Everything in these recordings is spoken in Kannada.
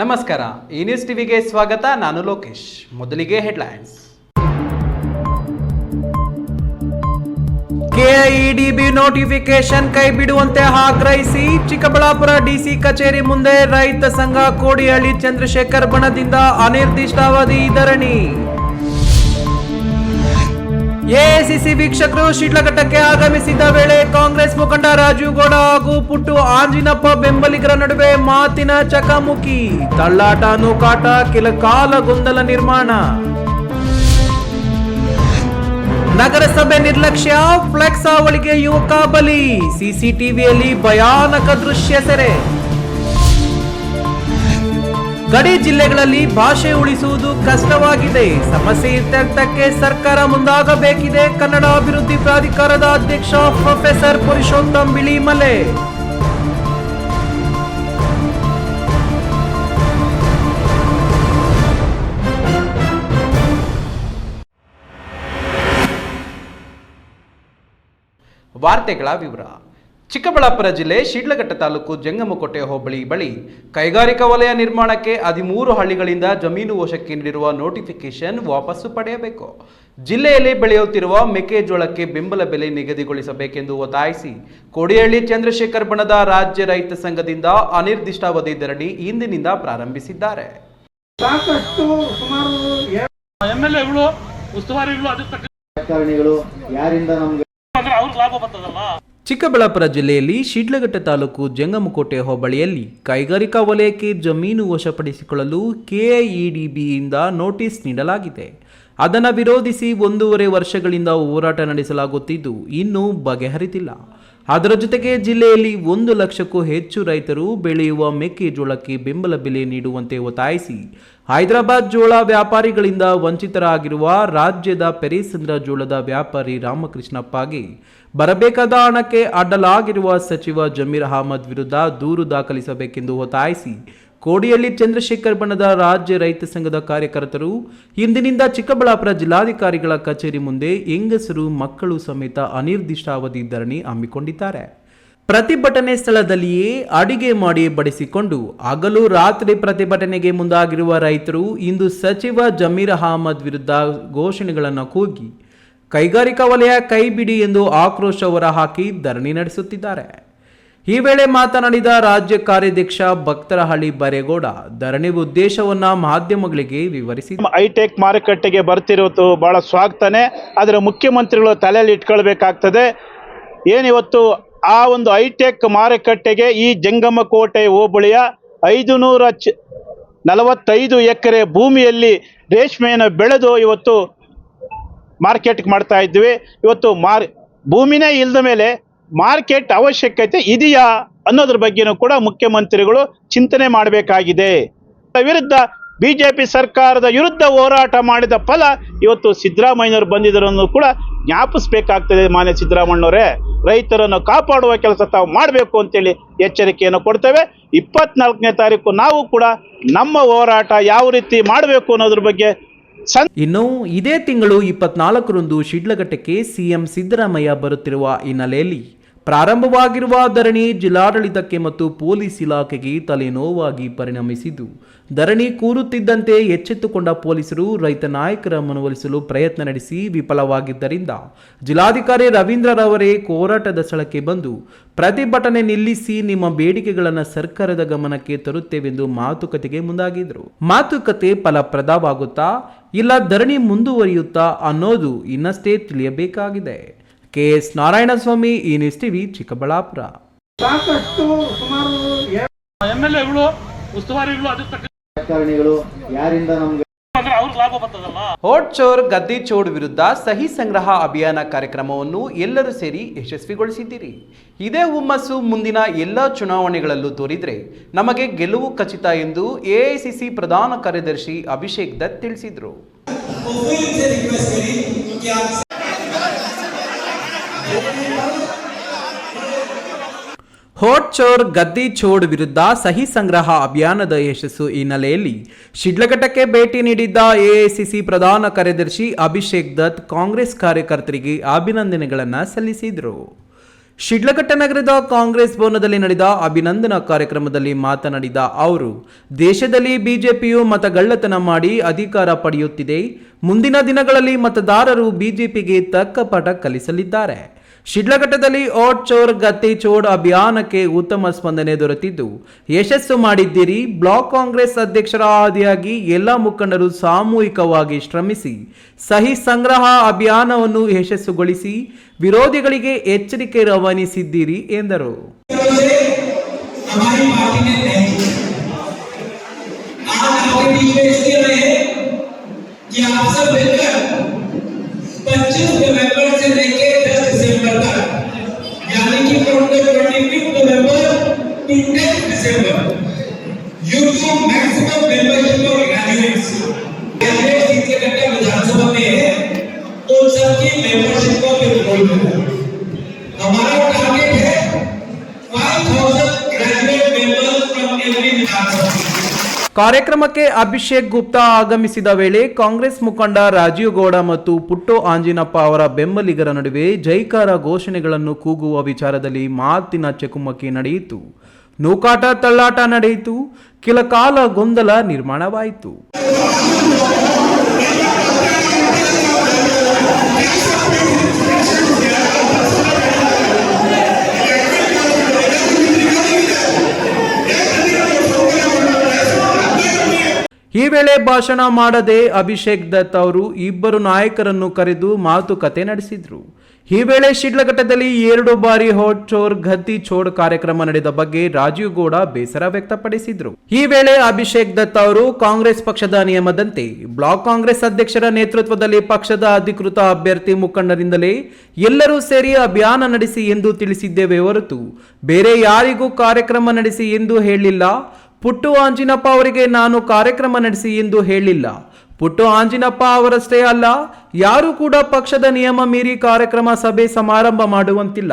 ನಮಸ್ಕಾರ. ಈ ಟಿವಿಗೆ ಸ್ವಾಗತ. ನಾನು ಲೋಕೇಶ್. ಮೊದಲಿಗೆ ಹೆಡ್ಲೈನ್ಸ್ ಕೆಐಇಡಿಬಿ ನೋಟಿಫಿಕೇಶನ್ ಕೈ ಬಿಡುವಂತೆ ಆಗ್ರಹಿಸಿ. ಚಿಕ್ಕಬಳ್ಳಾಪುರ ಡಿಸಿ ಕಚೇರಿ ಮುಂದೆ ರೈತ ಸಂಘ ಕೋಡಿಹಳ್ಳಿ ಚಂದ್ರಶೇಖರ್ ಬಣದಿಂದ ಅನಿರ್ದಿಷ್ಟಾವಧಿ ಧರಣಿ. ಎಐಸಿಸಿ ವೀಕ್ಷಕರು ಶಿಡ್ಲಘಟ್ಟಕ್ಕೆ ಆಗಮಿಸಿದ್ದ ವೇಳೆ ಕಾಂಗ್ರೆಸ್ ಮುಖಂಡ ರಾಜೀವ್ ಗೌಡ ಹಾಗೂ ಪುಟ್ಟು ಆಂಜಿನಪ್ಪ ಬೆಂಬಲಿಗರ ನಡುವೆ ಮಾತಿನ ಚಕಮುಕಿ, ತಳ್ಳಾಟ ನೂಕಾಟ ಕೆಲ ಕಾಲ ಗೊಂದಲ ನಿರ್ಮಾಣ. ನಗರಸಭೆ ನಿರ್ಲಕ್ಷ್ಯ, ಫ್ಲೆಕ್ಸ್ ಅವಳಿಗೆ ಯುವಕ ಬಲಿ, ಸಿಸಿಟಿವಿಯಲ್ಲಿ ಭಯಾನಕ ದೃಶ್ಯ ಸೆರೆ. ಗಡಿ ಜಿಲ್ಲೆಗಳಲ್ಲಿ ಭಾಷೆ ಉಳಿಸುವುದು ಕಷ್ಟವಾಗಿದೆ. ಸಮಸ್ಯೆ ಇತ್ಯರ್ಥಕ್ಕೆ ಸರ್ಕಾರ ಮುಂದಾಗಬೇಕಿದೆ. ಕನ್ನಡ ಅಭಿವೃದ್ಧಿ ಪ್ರಾಧಿಕಾರದ ಅಧ್ಯಕ್ಷ ಪ್ರೊಫೆಸರ್ ಪುರುಷೋತ್ತಮ್ ಬಿಳಿಮಲೆ. ವಾರ್ತೆಗಳ ವಿವರ. ಚಿಕ್ಕಬಳ್ಳಾಪುರ ಜಿಲ್ಲೆ ಶಿಡ್ಲಘಟ್ಟ ತಾಲೂಕು ಜಂಗಮಕೋಟೆ ಹೋಬಳಿ ಬಳಿ ಕೈಗಾರಿಕಾ ವಲಯ ನಿರ್ಮಾಣಕ್ಕೆ ಹದಿಮೂರು ಹಳ್ಳಿಗಳಿಂದ ಜಮೀನು ವಶಕ್ಕೆ ನೀಡಿರುವ ನೋಟಿಫಿಕೇಶನ್ ವಾಪಸ್ಸು ಪಡೆಯಬೇಕು. ಜಿಲ್ಲೆಯಲ್ಲಿ ಬೆಳೆಯುತ್ತಿರುವ ಮೆಕ್ಕೆಜೋಳಕ್ಕೆ ಬೆಂಬಲ ಬೆಲೆ ನಿಗದಿಗೊಳಿಸಬೇಕೆಂದು ಒತ್ತಾಯಿಸಿ ಕೋಡಿಹಳ್ಳಿ ಚಂದ್ರಶೇಖರ್ ಬಣದ ರಾಜ್ಯ ರೈತ ಸಂಘದಿಂದ ಅನಿರ್ದಿಷ್ಟಾವಧಿ ಧರಣಿ ಇಂದಿನಿಂದ ಪ್ರಾರಂಭಿಸಿದ್ದಾರೆ. ಸಾಕಷ್ಟು ಸುಮಾರು ಎಂ ಎಲ್ ಎಗಳು ಉಸ್ತುವಾರಿಗಳು ಅದಕ್ಕೆ ಲಾಭ ಬರ್ತದಲ್ಲ ಯಾರಿಂದ ಚಿಕ್ಕಬಳ್ಳಾಪುರ ಜಿಲ್ಲೆಯಲ್ಲಿ ಶಿಡ್ಲಘಟ್ಟ ತಾಲೂಕು ಜಂಗಮಕೋಟೆ ಹೋಬಳಿಯಲ್ಲಿ ಕೈಗಾರಿಕಾ ವಲಯಕ್ಕೆ ಜಮೀನು ವಶಪಡಿಸಿಕೊಳ್ಳಲು ಕೆಐಇಡಿಬಿಯಿಂದ ನೋಟಿಸ್ ನೀಡಲಾಗಿದೆ. ಅದನ್ನು ವಿರೋಧಿಸಿ ಒಂದೂವರೆ ವರ್ಷಗಳಿಂದ ಹೋರಾಟ ನಡೆಸಲಾಗುತ್ತಿದ್ದು, ಇನ್ನೂ ಬಗೆಹರಿತಿಲ್ಲ. ಅದರ ಜೊತೆಗೆ ಜಿಲ್ಲೆಯಲ್ಲಿ ಒಂದು ಲಕ್ಷಕ್ಕೂ ಹೆಚ್ಚು ರೈತರು ಬೆಳೆಯುವ ಮೆಕ್ಕೆಜೋಳಕ್ಕೆ ಬೆಂಬಲ ಬೆಲೆ ನೀಡುವಂತೆ ಒತ್ತಾಯಿಸಿ ಹೈದರಾಬಾದ್ ಜೋಳ ವ್ಯಾಪಾರಿಗಳಿಂದ ವಂಚಿತರಾಗಿರುವ ರಾಜ್ಯದ ಪೆರಿಸಂದ್ರ ಜೋಳದ ವ್ಯಾಪಾರಿ ರಾಮಕೃಷ್ಣಪ್ಪಗೆ ಬರಬೇಕಾದ ಹಣಕ್ಕೆ ಅಡ್ಡಲಾಗಿರುವ ಸಚಿವ ಜಮೀರ್ ಅಹಮದ್ ವಿರುದ್ಧ ದೂರು ದಾಖಲಿಸಬೇಕೆಂದು ಒತ್ತಾಯಿಸಿ ಕೋಡಿಯಲ್ಲಿ ಚಂದ್ರಶೇಖರ್ ಬಣದ ರಾಜ್ಯ ರೈತ ಸಂಘದ ಕಾರ್ಯಕರ್ತರು ಇಂದಿನಿಂದ ಚಿಕ್ಕಬಳ್ಳಾಪುರ ಜಿಲ್ಲಾಧಿಕಾರಿಗಳ ಕಚೇರಿ ಮುಂದೆ ಹೆಂಗಸರು ಮಕ್ಕಳು ಸಮೇತ ಅನಿರ್ದಿಷ್ಟಾವಧಿ ಧರಣಿ ಹಮ್ಮಿಕೊಂಡಿದ್ದಾರೆ. ಪ್ರತಿಭಟನೆ ಸ್ಥಳದಲ್ಲಿಯೇ ಅಡಿಗೆ ಮಾಡಿ ಬಡಿಸಿಕೊಂಡು ಹಗಲು ರಾತ್ರಿ ಪ್ರತಿಭಟನೆಗೆ ಮುಂದಾಗಿರುವ ರೈತರು ಇಂದು ಸಚಿವ ಜಮೀರ್ ಅಹಮದ್ ವಿರುದ್ಧ ಘೋಷಣೆಗಳನ್ನು ಕೂಗಿ ಕೈಗಾರಿಕಾ ವಲಯ ಕೈಬಿಡಿ ಎಂದು ಆಕ್ರೋಶ ಹೊರಹಾಕಿ ಧರಣಿ ನಡೆಸುತ್ತಿದ್ದಾರೆ. ಈ ವೇಳೆ ಮಾತನಾಡಿದ ರಾಜ್ಯ ಕಾರ್ಯಾಧ್ಯಕ್ಷ ಭಕ್ತರಹಳ್ಳಿ ಬರೇಗೌಡ ಧರಣಿ ಉದ್ದೇಶವನ್ನ ಮಾಧ್ಯಮಗಳಿಗೆ ವಿವರಿಸಿ ಹೈಟೆಕ್ ಮಾರುಕಟ್ಟೆಗೆ ಬರ್ತಿರೋದು ಬಹಳ ಸ್ವಾಗತನೇ. ಆದರೆ ಮುಖ್ಯಮಂತ್ರಿಗಳು ತಲೆಯಲ್ಲಿ ಇಟ್ಕೊಳ್ಬೇಕಾಗ್ತದೆ. ಏನಿವತ್ತು ಆ ಒಂದು ಹೈಟೆಕ್ ಮಾರುಕಟ್ಟೆಗೆ ಈ ಜಂಗಮ ಕೋಟೆ ಹೋಬಳಿಯ ಐದು ನೂರ ಚ ನಲವತ್ತೈದು ಎಕರೆ ಭೂಮಿಯಲ್ಲಿ ರೇಷ್ಮೆಯನ್ನು ಬೆಳೆದು ಇವತ್ತು ಮಾರ್ಕೆಟ್ಗೆ ಮಾಡ್ತಾ ಇದ್ವಿ. ಇವತ್ತು ಮಾರ್ ಭೂಮಿನೇ ಇಲ್ಲದ ಮೇಲೆ ಮಾರ್ಕೆಟ್ ಅವಶ್ಯಕತೆ ಇದೆಯಾ ಅನ್ನೋದ್ರ ಬಗ್ಗೆನೂ ಕೂಡ ಮುಖ್ಯಮಂತ್ರಿಗಳು ಚಿಂತನೆ ಮಾಡಬೇಕಾಗಿದೆ. ವಿರುದ್ಧ ಬಿಜೆಪಿ ಸರ್ಕಾರದ ವಿರುದ್ಧ ಹೋರಾಟ ಮಾಡಿದ ಫಲ ಇವತ್ತು ಸಿದ್ದರಾಮಯ್ಯನವರು ಬಂದಿದ್ದರನ್ನು ಕೂಡ ಜ್ಞಾಪಿಸಬೇಕಾಗ್ತದೆ ಮಾನ್ಯ ಸಿದ್ದರಾಮಣ್ಣವರೇ ರೈತರನ್ನು ಕಾಪಾಡುವ ಕೆಲಸ ತಾವು ಮಾಡಬೇಕು ಅಂತೇಳಿ ಎಚ್ಚರಿಕೆಯನ್ನು ಕೊಡ್ತೇವೆ. ಇಪ್ಪತ್ನಾಲ್ಕನೇ ತಾರೀಕು ನಾವು ಕೂಡ ನಮ್ಮ ಹೋರಾಟ ಯಾವ ರೀತಿ ಮಾಡಬೇಕು ಅನ್ನೋದ್ರ ಬಗ್ಗೆ ಇನ್ನು ಇದೇ ತಿಂಗಳು ಇಪ್ಪತ್ನಾಲ್ಕರಂದು ಶಿಡ್ಲಘಟ್ಟಕ್ಕೆ ಸಿಎಂ ಸಿದ್ದರಾಮಯ್ಯ ಬರುತ್ತಿರುವ ಹಿನ್ನೆಲೆಯಲ್ಲಿ ಪ್ರಾರಂಭವಾಗಿರುವ ಧರಣಿ ಜಿಲ್ಲಾಡಳಿತಕ್ಕೆ ಮತ್ತು ಪೊಲೀಸ್ ಇಲಾಖೆಗೆ ತಲೆನೋವಾಗಿ ಪರಿಣಮಿಸಿದ್ದು ಧರಣಿ ಕೂರುತ್ತಿದ್ದಂತೆ ಎಚ್ಚೆತ್ತುಕೊಂಡ ಪೊಲೀಸರು ರೈತ ನಾಯಕರ ಮನವೊಲಿಸಲು ಪ್ರಯತ್ನ ನಡೆಸಿ ವಿಫಲವಾಗಿದ್ದರಿಂದ ಜಿಲ್ಲಾಧಿಕಾರಿ ರವೀಂದ್ರರವರೇ ಹೋರಾಟದ ಸ್ಥಳಕ್ಕೆ ಬಂದು ಪ್ರತಿಭಟನೆ ನಿಲ್ಲಿಸಿ ನಿಮ್ಮ ಬೇಡಿಕೆಗಳನ್ನು ಸರ್ಕಾರದ ಗಮನಕ್ಕೆ ತರುತ್ತೇವೆಂದು ಮಾತುಕತೆಗೆ ಮುಂದಾಗಿದ್ರು ಮಾತುಕತೆ ಫಲಪ್ರದವಾಗುತ್ತಾ ಇಲ್ಲ ಧರಣಿ ಮುಂದುವರಿಯುತ್ತಾ ಅನ್ನೋದು ಇನ್ನಷ್ಟೇ ತಿಳಿಯಬೇಕಾಗಿದೆ. ಕೆಎಸ್ ನಾರಾಯಣಸ್ವಾಮಿ ಈ ನ್ಯೂಸ್ ಟಿವಿ ಚಿಕ್ಕಬಳ್ಳಾಪುರ ಸಾಕಷ್ಟು ಸುಮಾರು ಎಂಎಲ್ಎಗಳು ಎಲ್ ಉಸ್ತುವಾರಿಗಳು ಅದಕ್ಕೆ ತಕ್ಕ ರಾಜಕಾರಣಿಗಳು ಯಾರಿಂದ ನಮ್ಗೆ ವಿರುದ್ಧ ಸಹಿ ಸಂಗ್ರಹ ಅಭಿಯಾನ ಕಾರ್ಯಕ್ರಮವನ್ನು ಎಲ್ಲರೂ ಸೇರಿ ಯಶಸ್ವಿಗೊಳಿಸಿದ್ದೀರಿ ಇದೇ ಹುಮ್ಮಸ್ಸು ಮುಂದಿನ ಎಲ್ಲ ಚುನಾವಣೆಗಳಲ್ಲೂ ತೋರಿದ್ರೆ ನಮಗೆ ಗೆಲುವು ಖಚಿತ ಎಂದು ಎಐಸಿಸಿ ಪ್ರಧಾನ ಕಾರ್ಯದರ್ಶಿ ಅಭಿಷೇಕ್ ದತ್ ತಿಳಿಸಿದರು ಹೋಟ್ ಚೋರ್ ಗದ್ದಿ ಚೋಡ್ ವಿರುದ್ಧ ಸಹಿ ಸಂಗ್ರಹ ಅಭಿಯಾನದ ಯಶಸ್ಸು ಹಿನ್ನೆಲೆಯಲ್ಲಿ ಶಿಡ್ಲಘಟ್ಟಕ್ಕೆ ಭೇಟಿ ನೀಡಿದ್ದ ಎಐಸಿಸಿ ಪ್ರಧಾನ ಕಾರ್ಯದರ್ಶಿ ಅಭಿಷೇಕ್ ದತ್ ಕಾಂಗ್ರೆಸ್ ಕಾರ್ಯಕರ್ತರಿಗೆ ಅಭಿನಂದನೆಗಳನ್ನು ಸಲ್ಲಿಸಿದರು. ಶಿಡ್ಲಘಟ್ಟ ನಗರದ ಕಾಂಗ್ರೆಸ್ ಭವನದಲ್ಲಿ ನಡೆದ ಅಭಿನಂದನಾ ಕಾರ್ಯಕ್ರಮದಲ್ಲಿ ಮಾತನಾಡಿದ ಅವರು, ದೇಶದಲ್ಲಿ ಬಿಜೆಪಿಯು ಮತಗಳ್ಳತನ ಮಾಡಿ ಅಧಿಕಾರ ಪಡೆಯುತ್ತಿದೆ. ಮುಂದಿನ ದಿನಗಳಲ್ಲಿ ಮತದಾರರು ಬಿಜೆಪಿಗೆ ತಕ್ಕ ಪಾಠ ಕಲಿಸಲಿದ್ದಾರೆ. ಶಿಡ್ಲಘಟ್ಟದಲ್ಲಿ ಓಟ್ ಚೋರ್ ಗತಿ ಚೋಡ್ ಅಭಿಯಾನಕ್ಕೆ ಉತ್ತಮ ಸ್ಪಂದನೆ ದೊರೆತಿದ್ದು. ಯಶಸ್ಸು ಮಾಡಿದ್ದೀರಿ, ಬ್ಲಾಕ್ ಕಾಂಗ್ರೆಸ್ ಅಧ್ಯಕ್ಷರ ಆದಿಯಾಗಿ ಎಲ್ಲ ಮುಖಂಡರು ಸಾಮೂಹಿಕವಾಗಿ ಶ್ರಮಿಸಿ, ಸಹಿ ಸಂಗ್ರಹ ಅಭಿಯಾನವನ್ನು ಯಶಸ್ಸುಗೊಳಿಸಿ, ವಿರೋಧಿಗಳಿಗೆ ಎಚ್ಚರಿಕೆ ರವಾನಿಸಿದ್ದೀರಿ ಎಂದರು. ಕಾರ್ಯಕ್ರಮಕ್ಕೆ ಅಭಿಷೇಕ್ ಗುಪ್ತಾ ಆಗಮಿಸಿದ ವೇಳೆ ಕಾಂಗ್ರೆಸ್ ಮುಖಂಡ ರಾಜೀವ್ ಗೌಡ ಮತ್ತು ಪುಟ್ಟೋ ಆಂಜಿನಪ್ಪ ಅವರ ಬೆಂಬಲಿಗರ ನಡುವೆ ಜೈಕಾರ ಘೋಷಣೆಗಳನ್ನು ಕೂಗುವ ವಿಚಾರದಲ್ಲಿ ಮಾತಿನ ಚಕುಮಕಿ ನಡೆಯಿತು. ನೂಕಾಟ ತಳ್ಳಾಟ ನಡೆಯಿತು. ಕೆಲ ಕಾಲ ಗೊಂದಲ ನಿರ್ಮಾಣವಾಯಿತು. ಈ ವೇಳೆ ಭಾಷಣ ಮಾಡದೆ ಅಭಿಷೇಕ್ ದತ್ ಅವರು ಇಬ್ಬರು ನಾಯಕರನ್ನು ಕರೆದು ಮಾತುಕತೆ ನಡೆಸಿದ್ರು. ಈ ವೇಳೆ ಶಿಡ್ಲಘಟ್ಟದಲ್ಲಿ ಎರಡು ಬಾರಿ ಹೋಟ್ ಚೋರ್ ಗದ್ದಿ ಚೋಡ್ ಕಾರ್ಯಕ್ರಮ ನಡೆದ ಬಗ್ಗೆ ರಾಜೀವ್ ಗೌಡ ಬೇಸರ ವ್ಯಕ್ತಪಡಿಸಿದ್ರು. ಈ ವೇಳೆ ಅಭಿಷೇಕ್ ದತ್ ಅವರು ಕಾಂಗ್ರೆಸ್ ಪಕ್ಷದ ನಿಯಮದಂತೆ ಬ್ಲಾಕ್ ಕಾಂಗ್ರೆಸ್ ಅಧ್ಯಕ್ಷರ ನೇತೃತ್ವದಲ್ಲಿ ಪಕ್ಷದ ಅಧಿಕೃತ ಅಭ್ಯರ್ಥಿ ಮುಖಂಡರಿಂದಲೇ ಎಲ್ಲರೂ ಸೇರಿ ಅಭಿಯಾನ ನಡೆಸಿ ಎಂದು ತಿಳಿಸಿದ್ದೇವೆ ಹೊರತು ಬೇರೆ ಯಾರಿಗೂ ಕಾರ್ಯಕ್ರಮ ನಡೆಸಿ ಎಂದು ಹೇಳಿಲ್ಲ. ಪುಟ್ಟು ಆಂಜಿನಪ್ಪ ಅವರಿಗೆ ನಾನು ಕಾರ್ಯಕ್ರಮ ನಡೆಸಿ ಎಂದು ಹೇಳಿಲ್ಲ. ಪುಟ್ಟು ಆಂಜಿನಪ್ಪ ಅವರಷ್ಟೇ ಅಲ್ಲ, ಯಾರು ಕೂಡ ಪಕ್ಷದ ನಿಯಮ ಮೀರಿ ಕಾರ್ಯಕ್ರಮ ಸಭೆ ಸಮಾರಂಭ ಮಾಡುವಂತಿಲ್ಲ.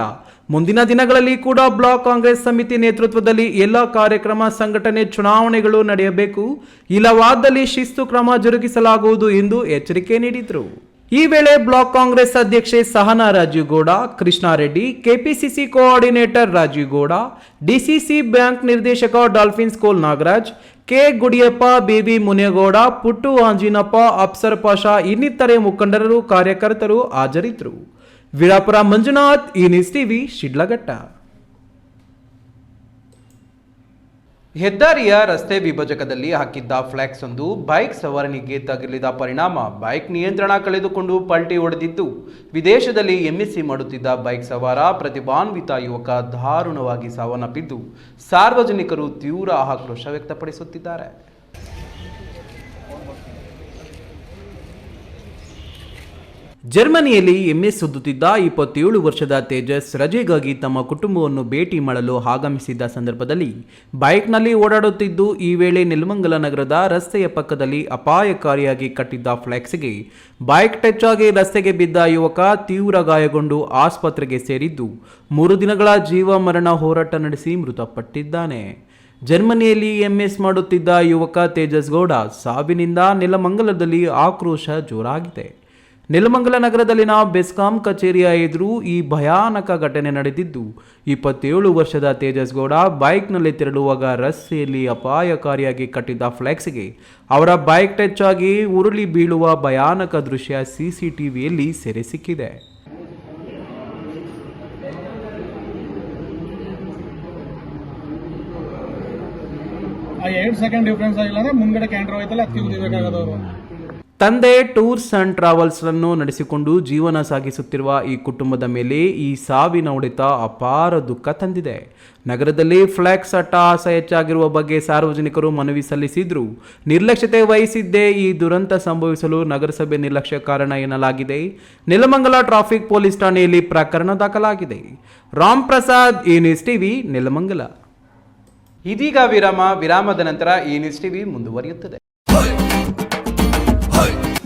ಮುಂದಿನ ದಿನಗಳಲ್ಲಿ ಕೂಡ ಬ್ಲಾಕ್ ಕಾಂಗ್ರೆಸ್ ಸಮಿತಿ ನೇತೃತ್ವದಲ್ಲಿ ಎಲ್ಲ ಕಾರ್ಯಕ್ರಮ ಸಂಘಟನೆ ಚುನಾವಣೆಗಳು ನಡೆಯಬೇಕು. ಇಲ್ಲವಾದಲ್ಲಿ ಶಿಸ್ತು ಕ್ರಮ ಜರುಗಿಸಲಾಗುವುದು ಎಂದು ಎಚ್ಚರಿಕೆ ನೀಡಿದರು. ಈ ವೇಳೆ ಬ್ಲಾಕ್ ಕಾಂಗ್ರೆಸ್ ಅಧ್ಯಕ್ಷೆ Sahana Rajeevgowda Krishnareddy, KPCC coordinator Rajeev Gowda DCC bank ನಿರ್ದೇಶಕ dolphin school Nagaraj, K Gudiyappa, BB Munegowda Puttu Anjinappa, Afsar Pasha ಇನ್ನಿತರೆ ಮುಖಂಡರು, ಕಾರ್ಯಕರ್ತರು ಹಾಜರಿದ್ದರು. ವೀರಾಪುರ ಮಂಜುನಾಥ್, ಈ ನ್ಯೂಸ್ ಟಿವಿ, ಶಿಡ್ಲಘಟ್ಟ. ಹೆದ್ದಾರಿಯ ರಸ್ತೆ ವಿಭಜಕದಲ್ಲಿ ಹಾಕಿದ್ದ ಫ್ಲ್ಯಾಕ್ಸ್ ಒಂದು. ಬೈಕ್ ಸವಾರನಿಗೆ ತಗಲಿದ ಪರಿಣಾಮ. ಬೈಕ್ ನಿಯಂತ್ರಣ ಕಳೆದುಕೊಂಡು ಪಲ್ಟಿ ಹೊಡೆದಿದ್ದು ವಿದೇಶದಲ್ಲಿ ಎಂಎಸ್ಸಿ ಮಾಡುತ್ತಿದ್ದ ಬೈಕ್ ಸವಾರ ಪ್ರತಿಭಾನ್ವಿತ ಯುವಕ ದಾರುಣವಾಗಿ ಸಾವನ್ನಪ್ಪಿದ್ದು. ಸಾರ್ವಜನಿಕರು ತೀವ್ರ ಆಕ್ರೋಶ ವ್ಯಕ್ತಪಡಿಸುತ್ತಿದ್ದಾರೆ. ಜರ್ಮನಿಯಲ್ಲಿ ಎಂಎಸ್ ಸುದ್ದುತ್ತಿದ್ದ ಇಪ್ಪತ್ತೇಳು ವರ್ಷದ ತೇಜಸ್ ರಜೆಗಾಗಿ ತಮ್ಮ ಕುಟುಂಬವನ್ನು ಭೇಟಿ ಮಾಡಲು ಆಗಮಿಸಿದ್ದ ಸಂದರ್ಭದಲ್ಲಿ ಬೈಕ್ನಲ್ಲಿ ಓಡಾಡುತ್ತಿದ್ದು ಈ ವೇಳೆ ನೆಲಮಂಗಲ ನಗರದ ರಸ್ತೆಯ ಪಕ್ಕದಲ್ಲಿ ಅಪಾಯಕಾರಿಯಾಗಿ ಕಟ್ಟಿದ್ದ ಫ್ಲೆಕ್ಸ್ಗೆ ಬೈಕ್ ಟಚ್ ಆಗಿ ರಸ್ತೆಗೆ ಬಿದ್ದ ಯುವಕ ತೀವ್ರ ಗಾಯಗೊಂಡು ಆಸ್ಪತ್ರೆಗೆ ಸೇರಿದ್ದು ಮೂರು ದಿನಗಳ ಜೀವ ಮರಣ ಹೋರಾಟ ನಡೆಸಿ ಮೃತಪಟ್ಟಿದ್ದಾನೆ. ಜರ್ಮನಿಯಲ್ಲಿ ಎಂಎಸ್ ಮಾಡುತ್ತಿದ್ದ ಯುವಕ ತೇಜಸ್ ಗೌಡ ಸಾವಿನಿಂದ ನೆಲಮಂಗಲದಲ್ಲಿ ಆಕ್ರೋಶ ಜೋರಾಗಿದೆ. ನೆಲಮಂಗಲ ನಗರದಲ್ಲಿನ ಬೆಸ್ಕಾಂ ಕಚೇರಿಯ ಎದುರು ಈ ಭಯಾನಕ ಘಟನೆ ನಡೆದಿದ್ದು, ಇಪ್ಪತ್ತೇಳು ವರ್ಷದ ತೇಜಸ್ ಗೌಡ ಬೈಕ್ನಲ್ಲಿ ತೆರಳುವಾಗ ರಸ್ತೆಯಲ್ಲಿ ಅಪಾಯಕಾರಿಯಾಗಿ ಕಟ್ಟಿದ್ದ ಫ್ಲೆಕ್ಸ್ಗೆ ಅವರ ಬೈಕ್ ಟಚ್ ಆಗಿ ಉರುಳಿ ಬೀಳುವ ಭಯಾನಕ ದೃಶ್ಯ ಸಿಸಿಟಿವಿಯಲ್ಲಿ ಸೆರೆ ಸಿಕ್ಕಿದೆ. ಎರಡು ಸೆಕೆಂಡ್ ಡಿಫ್ರೆನ್ಸ್ ಆಗಿಲ್ಲ ಅಂದ್ರೆ ಮುಂದ್ಗಡೆ ಕ್ಯಾಂಟರ್ ಹೋಯ್ತಲ್ಲ ಅತ್ತಿ ತಂದೆ ಟೂರ್ಸ್ ಅಂಡ್ ಟ್ರಾವೆಲ್ಸ್ ಅನ್ನು ನಡೆಸಿಕೊಂಡು ಜೀವನ ಸಾಗಿಸುತ್ತಿರುವ ಈ ಕುಟುಂಬದ ಮೇಲೆ ಈ ಸಾವಿನ ಹೊಡೆತ ಅಪಾರ ದುಃಖ ತಂದಿದೆ. ನಗರದಲ್ಲಿ ಫ್ಲ್ಯಾಕ್ಸ್ ಅಟ್ಟಹಾಸ ಹೆಚ್ಚಾಗಿರುವ ಬಗ್ಗೆ ಸಾರ್ವಜನಿಕರು ಮನವಿ ಸಲ್ಲಿಸಿದ್ರು. ನಿರ್ಲಕ್ಷ್ಯತೆ ವಹಿಸಿದ್ದೇ ಈ ದುರಂತ ಸಂಭವಿಸಲು ನಗರಸಭೆ ನಿರ್ಲಕ್ಷ್ಯ ಕಾರಣ ಎನ್ನಲಾಗಿದೆ. ನೆಲಮಂಗಲ ಟ್ರಾಫಿಕ್ ಪೊಲೀಸ್ ಠಾಣೆಯಲ್ಲಿ ಪ್ರಕರಣ ದಾಖಲಾಗಿದೆ. ರಾಮ್ ಪ್ರಸಾದ್, ಈ ಟಿವಿ, ನೆಲಮಂಗಲ. ಇದೀಗ ವಿರಾಮ, ವಿರಾಮದ ನಂತರ ಈ ಟಿವಿ ಮುಂದುವರಿಯುತ್ತದೆ.